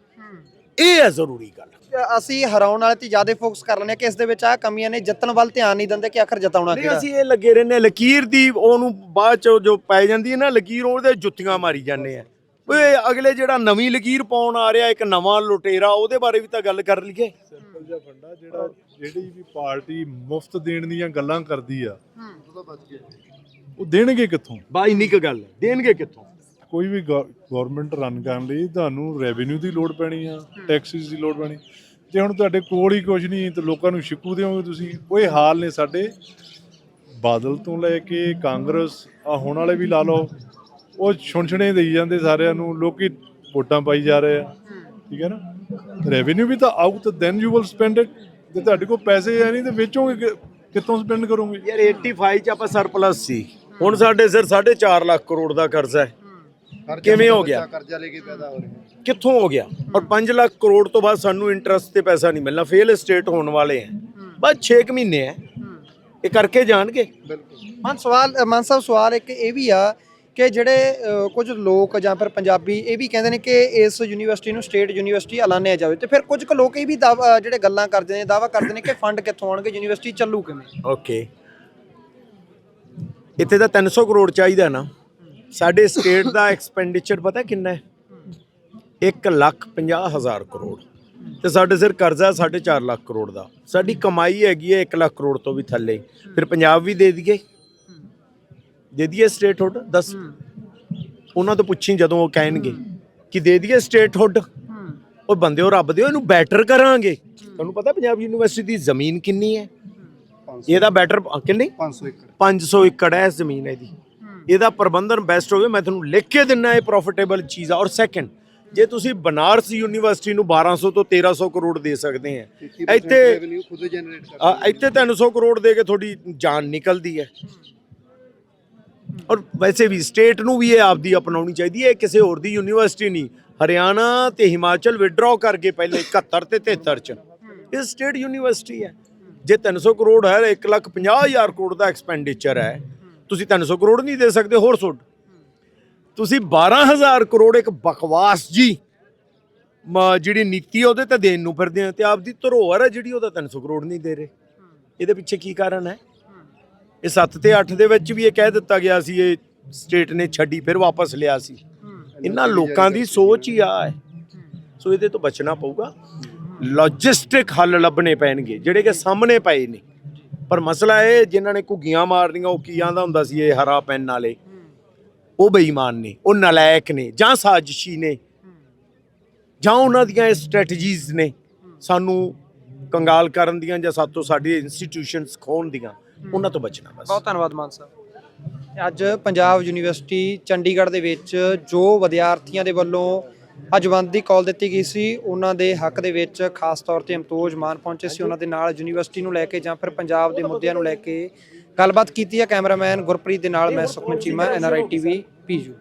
ਇਹ ਹੈ ਜ਼ਰੂਰੀ ਗੱਲ। ਅਸੀਂ ਹਰਾਉਣ ਵਾਲੇ ਤੇ ਜ਼ਿਆਦਾ ਫੋਕਸ ਕਰ ਲੈਂਦੇ ਕਿ ਇਸ ਦੇ ਵਿੱਚ ਆ ਕਮੀਆਂ ਨੇ ਜਿੱਤਣ ਵੱਲ ਧਿਆਨ ਨਹੀਂ ਦਿੰਦੇ ਕਿ ਆਖਰ ਜਿਤਾਉਣਾ ਕਿਹੜਾ। ਅਸੀਂ ਇਹ ਲੱਗੇ ਰਹਿੰਦੇ ਲਕੀਰ ਦੀ ਉਹਨੂੰ ਬਾਅਦ ਚ ਜੋ ਪੈ ਜਾਂਦੀ ਹੈ ਨਾ ਲਕੀਰ ਉਹਦੇ ਜੁੱਤੀਆਂ ਮਾਰੀ ਜਾਂਦੇ ਆ। ਓਏ ਅਗਲੇ ਜਿਹੜਾ ਨਵੀਂ ਲਕੀਰ ਪਾਉਣ ਆ ਰਿਹਾ ਇੱਕ ਨਵਾਂ ਲੁਟੇਰਾ ਉਹਦੇ ਬਾਰੇ ਵੀ ਤਾਂ ਗੱਲ ਕਰ ਲਈਏ। ਜਿਹਾ ਫੰਡਾ ਜਿਹੜਾ ਜਿਹੜੀ ਵੀ ਪਾਰਟੀ ਮੁਫਤ ਦੇਣ ਦੀਆਂ ਗੱਲਾਂ ਕਰਦੀ ਆ ਉਹ ਦੇਣਗੇ ਕਿੱਥੋਂ? ਬਾ ਇੰਨੀ ਕੁ ਗੱਲ ਹੈ। ਦੇਣਗੇ ਕਿੱਥੋਂ? ਕੋਈ ਵੀ ਗਵਰਨਮੈਂਟ ਰਨ ਕਰਨ ਲਈ ਤੁਹਾਨੂੰ ਰੈਵਨਿਊ ਦੀ ਲੋੜ ਪੈਣੀ ਆ ਟੈਕਸਿਸ ਦੀ ਲੋੜ ਪੈਣੀ। ਜੇ ਹੁਣ ਤੁਹਾਡੇ ਕੋਲ ਹੀ ਕੁਝ ਨਹੀਂ ਤੇ ਲੋਕਾਂ ਨੂੰ ਸ਼ਿਕੂ ਦਿਓਗੇ ਤੁਸੀਂ ਉਹ ਇਹ ਹਾਲ ਨੇ ਸਾਡੇ। ਬਾਦਲ ਤੋਂ ਲੈ ਕੇ ਕਾਂਗਰਸ ਆ ਹੁਣ ਵਾਲੇ ਵੀ ਲਾ ਲਓ। ਉਹ ਛੁਣਛਣੇ ਦੇਈ ਜਾਂਦੇ ਸਾਰਿਆਂ ਨੂੰ ਲੋਕੀ ਵੋਟਾਂ ਪਾਈ ਜਾ ਰਹੇ ਆ। ਠੀਕ ਹੈ ਨਾ? ਰੈਵਨਿਊ ਵੀ ਤਾਂ out then you will spend it ਜੇ ਤੁਹਾਡੇ ਕੋਲ ਪੈਸੇ ਹੈ ਨਹੀਂ ਤੇ ਵੇਚੋਗੇ ਕਿੱਥੋਂ ਸਪੈਂਡ ਕਰੋਗੇ? ਯਾਰ 85 ਚ ਆਪਾਂ ਸਰਪਲਸ ਸੀ। ਹੁਣ ਸਾਡੇ ਸਿਰ 4.5 ਲੱਖ ਕਰੋੜ ਦਾ ਕਰਜ਼ਾ ਹੈ। ਕਿਵੇਂ ਹੋ ਗਿਆ? ਕਰਜ਼ਾ ਲੈ ਕੇ ਪੈਦਾ ਹੋ ਰਹੇ। ਕਿੱਥੋਂ ਹੋ ਗਿਆ? ਔਰ 5 ਲੱਖ ਕਰੋੜ ਤੋਂ ਬਾਅਦ ਸਾਨੂੰ ਇੰਟਰਸਟ ਤੇ ਪੈਸਾ ਨਹੀਂ ਮਿਲਣਾ। ਫੇਲ ਸਟੇਟ ਹੋਣ ਵਾਲੇ ਆ ਬਸ 6 ਮਹੀਨੇ ਹੈ। ਇਹ ਕਰਕੇ ਜਾਣਗੇ। ਮਨ ਸਵਾਲ ਮਨ ਸਾਹਿਬ ਸਵਾਲ ਇੱਕ ਇਹ ਵੀ ਆ ਕਿ ਜਿਹੜੇ ਕੁਝ ਲੋਕ ਜਾਂ ਫਿਰ ਪੰਜਾਬੀ ਇਹ ਵੀ ਕਹਿੰਦੇ ਨੇ ਕਿ ਇਸ ਯੂਨੀਵਰਸਿਟੀ ਨੂੰ ਸਟੇਟ ਯੂਨੀਵਰਸਿਟੀ ਐਲਾਨਿਆ ਜਾਵੇ। ਤੇ ਫਿਰ ਕੁਝ ਕੁ ਲੋਕ ਇਹ ਵੀ ਦਾਅਵਾ- ਜਿਹੜੇ ਗੱਲਾਂ ਕਰਦੇ ਨੇ ਦਾਵਾ ਕਰਦੇ ਨੇ ਕਿ ਫੰਡ ਕਿੱਥੋਂ ਆਉਣਗੇ, ਯੂਨੀਵਰਸਿਟੀ ਚੱਲੂ ਕਿਵੇਂ? ਓਕੇ। ਇੱਥੇ ਤਾਂ 300 ਕਰੋੜ ਚਾਹੀਦਾ ਨਾ। ਸਾਡੇ ਸਟੇਟ ਦਾ ਐਕਸਪੈਂਡੀਚਰ ਪਤਾ ਕਿੰਨਾ ਹੈ? 1 ਲੱਖ 50 ਹਜ਼ਾਰ ਕਰੋੜ। ਤੇ ਸਾਡੇ ਸਿਰ ਕਰਜ਼ਾ 4.5 ਲੱਖ ਕਰੋੜ ਦਾ। ਸਾਡੀ ਕਮਾਈ ਹੈਗੀ ਹੈ 1 ਲੱਖ ਕਰੋੜ ਤੋਂ ਵੀ ਥੱਲੇ। ਫਿਰ ਪੰਜਾਬ ਵੀ ਦੇ ਦਈਏ। ਦੇ ਦਈਏ ਸਟੇਟਹੁੱਡ ਦੱਸ। ਉਹਨਾਂ ਤੋਂ ਪੁੱਛੀ ਜਦੋਂ ਉਹ ਕਹਿਣਗੇ ਕਿ ਦੇ ਦਈਏ ਸਟੇਟਹੁੱਡ ਉਹ ਬੰਦੇ ਉਹ ਰੱਬ ਦੇ ਇਹਨੂੰ ਬੈਟਰ ਕਰਾਂਗੇ। ਤੁਹਾਨੂੰ ਪਤਾ ਪੰਜਾਬ ਯੂਨੀਵਰਸਿਟੀ ਦੀ ਜ਼ਮੀਨ ਕਿੰਨੀ ਹੈ? ਇਹਦਾ ਬੈਟਰ ਕਿੰਨੀ? 500 ਏਕੜ। 500 ਏਕੜ ਹੈ ਜ਼ਮੀਨ ਇਹਦੀ। ਇਹਦਾ ਪ੍ਰਬੰਧਨ ਬੈਸਟ ਹੋਵੇ ਮੈਂ ਤੁਹਾਨੂੰ ਲਿਖ ਕੇ ਦਿੰਨਾ ਇਹ ਪ੍ਰੋਫਿਟੇਬਲ ਚੀਜ਼ ਆ। ਔਰ ਸੈਕੰਡ ਜੇ ਤੁਸੀਂ ਬਨਾਰਸ ਯੂਨੀਵਰਸਿਟੀ ਨੂੰ 1200 ਤੋਂ 1300 ਕਰੋੜ ਦੇ ਸਕਦੇ ਆ ਇੱਥੇ ਰੈਵਨਿਊ ਖੁਦ ਜਨਰੇਟ ਕਰ ਆ, ਇੱਥੇ 300 ਕਰੋੜ ਦੇ ਕੇ ਤੁਹਾਡੀ ਜਾਨ ਨਿਕਲਦੀ ਹੈ। ਔਰ ਵੈਸੇ ਵੀ ਸਟੇਟ ਨੂੰ ਵੀ ਇਹ ਆਪਦੀ ਅਪਣਾਉਣੀ ਚਾਹੀਦੀ ਹੈ, ਇਹ ਕਿਸੇ ਹੋਰ ਦੀ ਯੂਨੀਵਰਸਿਟੀ ਨਹੀਂ। ਹਰਿਆਣਾ ਤੇ ਹਿਮਾਚਲ ਵਿਡਰਾਅ ਕਰਕੇ ਪਹਿਲੇ 71 ਤੇ 73 ਚ। ਇਹ ਸਟੇਟ ਯੂਨੀਵਰਸਿਟੀ ਹੈ। ਜੇ 300 ਕਰੋੜ ਹੈ 1 ਲੱਖ 50 ਹਜ਼ਾਰ ਕਰੋੜ ਦਾ ਐਕਸਪੈਂਡੀਚਰ ਹੈ, ਤੁਸੀਂ 300 ਕਰੋੜ ਨਹੀਂ ਦੇ ਸਕਦੇ, ਹੋਰ ਸੁੱਟ। ਤੁਸੀਂ 12000 ਕਰੋੜ ਇੱਕ ਬਕਵਾਸ ਜੀ, ਮ- ਜਿਹੜੀ ਨੀਤੀ ਹੈ ਉਹਦੇ ਤੇ ਦੇਣ ਨੂੰ ਫਿਰਦੇ ਆ ਤੇ ਆਪਦੀ ਧਰੋਹਰ ਹੈ ਜਿਹੜੀ ਉਹਦਾ 300 ਕਰੋੜ ਨਹੀਂ ਦੇ ਰਹੇ। ਇਹਦੇ ਪਿੱਛੇ ਕੀ ਕਾਰਨ ਹੈ? ਇਹ 7 ਤੇ 8 ਦੇ ਵਿੱਚ ਵੀ ਇਹ ਕਹਿ ਦਿੱਤਾ ਗਿਆ ਸੀ, ਇਹ ਸਟੇਟ ਨੇ ਛੱਡੀ, ਫਿਰ ਵਾਪਸ ਲਿਆ ਸੀ। ਇਹਨਾਂ ਲੋਕਾਂ ਦੀ ਸੋਚ ਹੀ ਆ ਹੈ। ਸੋ ਇਹਦੇ ਤੋਂ ਬਚਣਾ ਪਊਗਾ। ਲੌਜਿਸਟਿਕ ਹੱਲ ਲੱਭਣੇ ਪੈਣਗੇ, ਜਿਹੜੇ ਕਿ ਸਾਹਮਣੇ ਪਏ ਨੇ। ਪਰ ਮਸਲਾ ਇਹ, ਜਿਨ੍ਹਾਂ ਨੇ ਘੁੱਗੀਆਂ ਮਾਰਨੀਆਂ, ਉਹ ਕੀ ਆਂਦਾ ਹੁੰਦਾ ਸੀ, ਇਹ ਹਰਾ ਪੈਨ ਵਾਲੇ। ਉਹ ਬੇਈਮਾਨ ਨੇ, ਉਹ ਨਲਾਇਕ ਨੇ, ਜਾਂ ਸਾਜ਼ਿਸ਼ੀ ਨੇ। ਜਾਂ ਉਹਨਾਂ ਦੀਆਂ ਇਹ ਸਟ੍ਰੈਟਜੀਜ਼ ਨੇ, ਸਾਨੂੰ ਕੰਗਾਲ ਕਰਨ ਦੀਆਂ ਜਾਂ ਸਾਤੋਂ ਸਾਡੀ ਇੰਸਟੀਟਿਊਸ਼ਨਸ ਖੋਣ ਦੀਆਂ। ਉਹਨਾਂ ਤੋਂ ਬਚਣਾ ਬਸ। ਬਹੁਤ ਧੰਨਵਾਦ ਮਾਨ ਸਾਹਿਬ। ਅੱਜ ਪੰਜਾਬ ਯੂਨੀਵਰਸਿਟੀ ਚੰਡੀਗੜ੍ਹ ਦੇ ਵਿੱਚ ਜੋ ਵਿਦਿਆਰਥੀਆਂ ਦੇ ਵੱਲੋਂ ਅੱਜ ਬੰਦ ਦੀ ਕਾਲ ਦਿੱਤੀ ਗਈ ਸੀ ਉਹਨਾਂ ਦੇ ਹੱਕ ਦੇ ਵਿੱਚ ਖਾਸ ਤੌਰ ਤੇ ਅਮਤੋਜ ਮਾਨ ਪਹੁੰਚੇ ਸੀ। ਉਹਨਾਂ ਦੇ ਨਾਲ ਯੂਨੀਵਰਸਿਟੀ ਨੂੰ ਲੈ ਕੇ ਜਾਂ ਫਿਰ ਪੰਜਾਬ ਦੇ ਮੁੱਦਿਆਂ ਨੂੰ ਲੈ ਕੇ ਗੱਲਬਾਤ ਕੀਤੀ ਹੈ ਕੈਮਰਾਮੈਨ ਗੁਰਪ੍ਰੀਤ ਦੇ ਨਾਲ ਮੈਂ ਸੁਖਮਨ ਚੀਮਾ ਐਨਆਰਆਈ ਟੀਵੀ ਪੀਜੂ।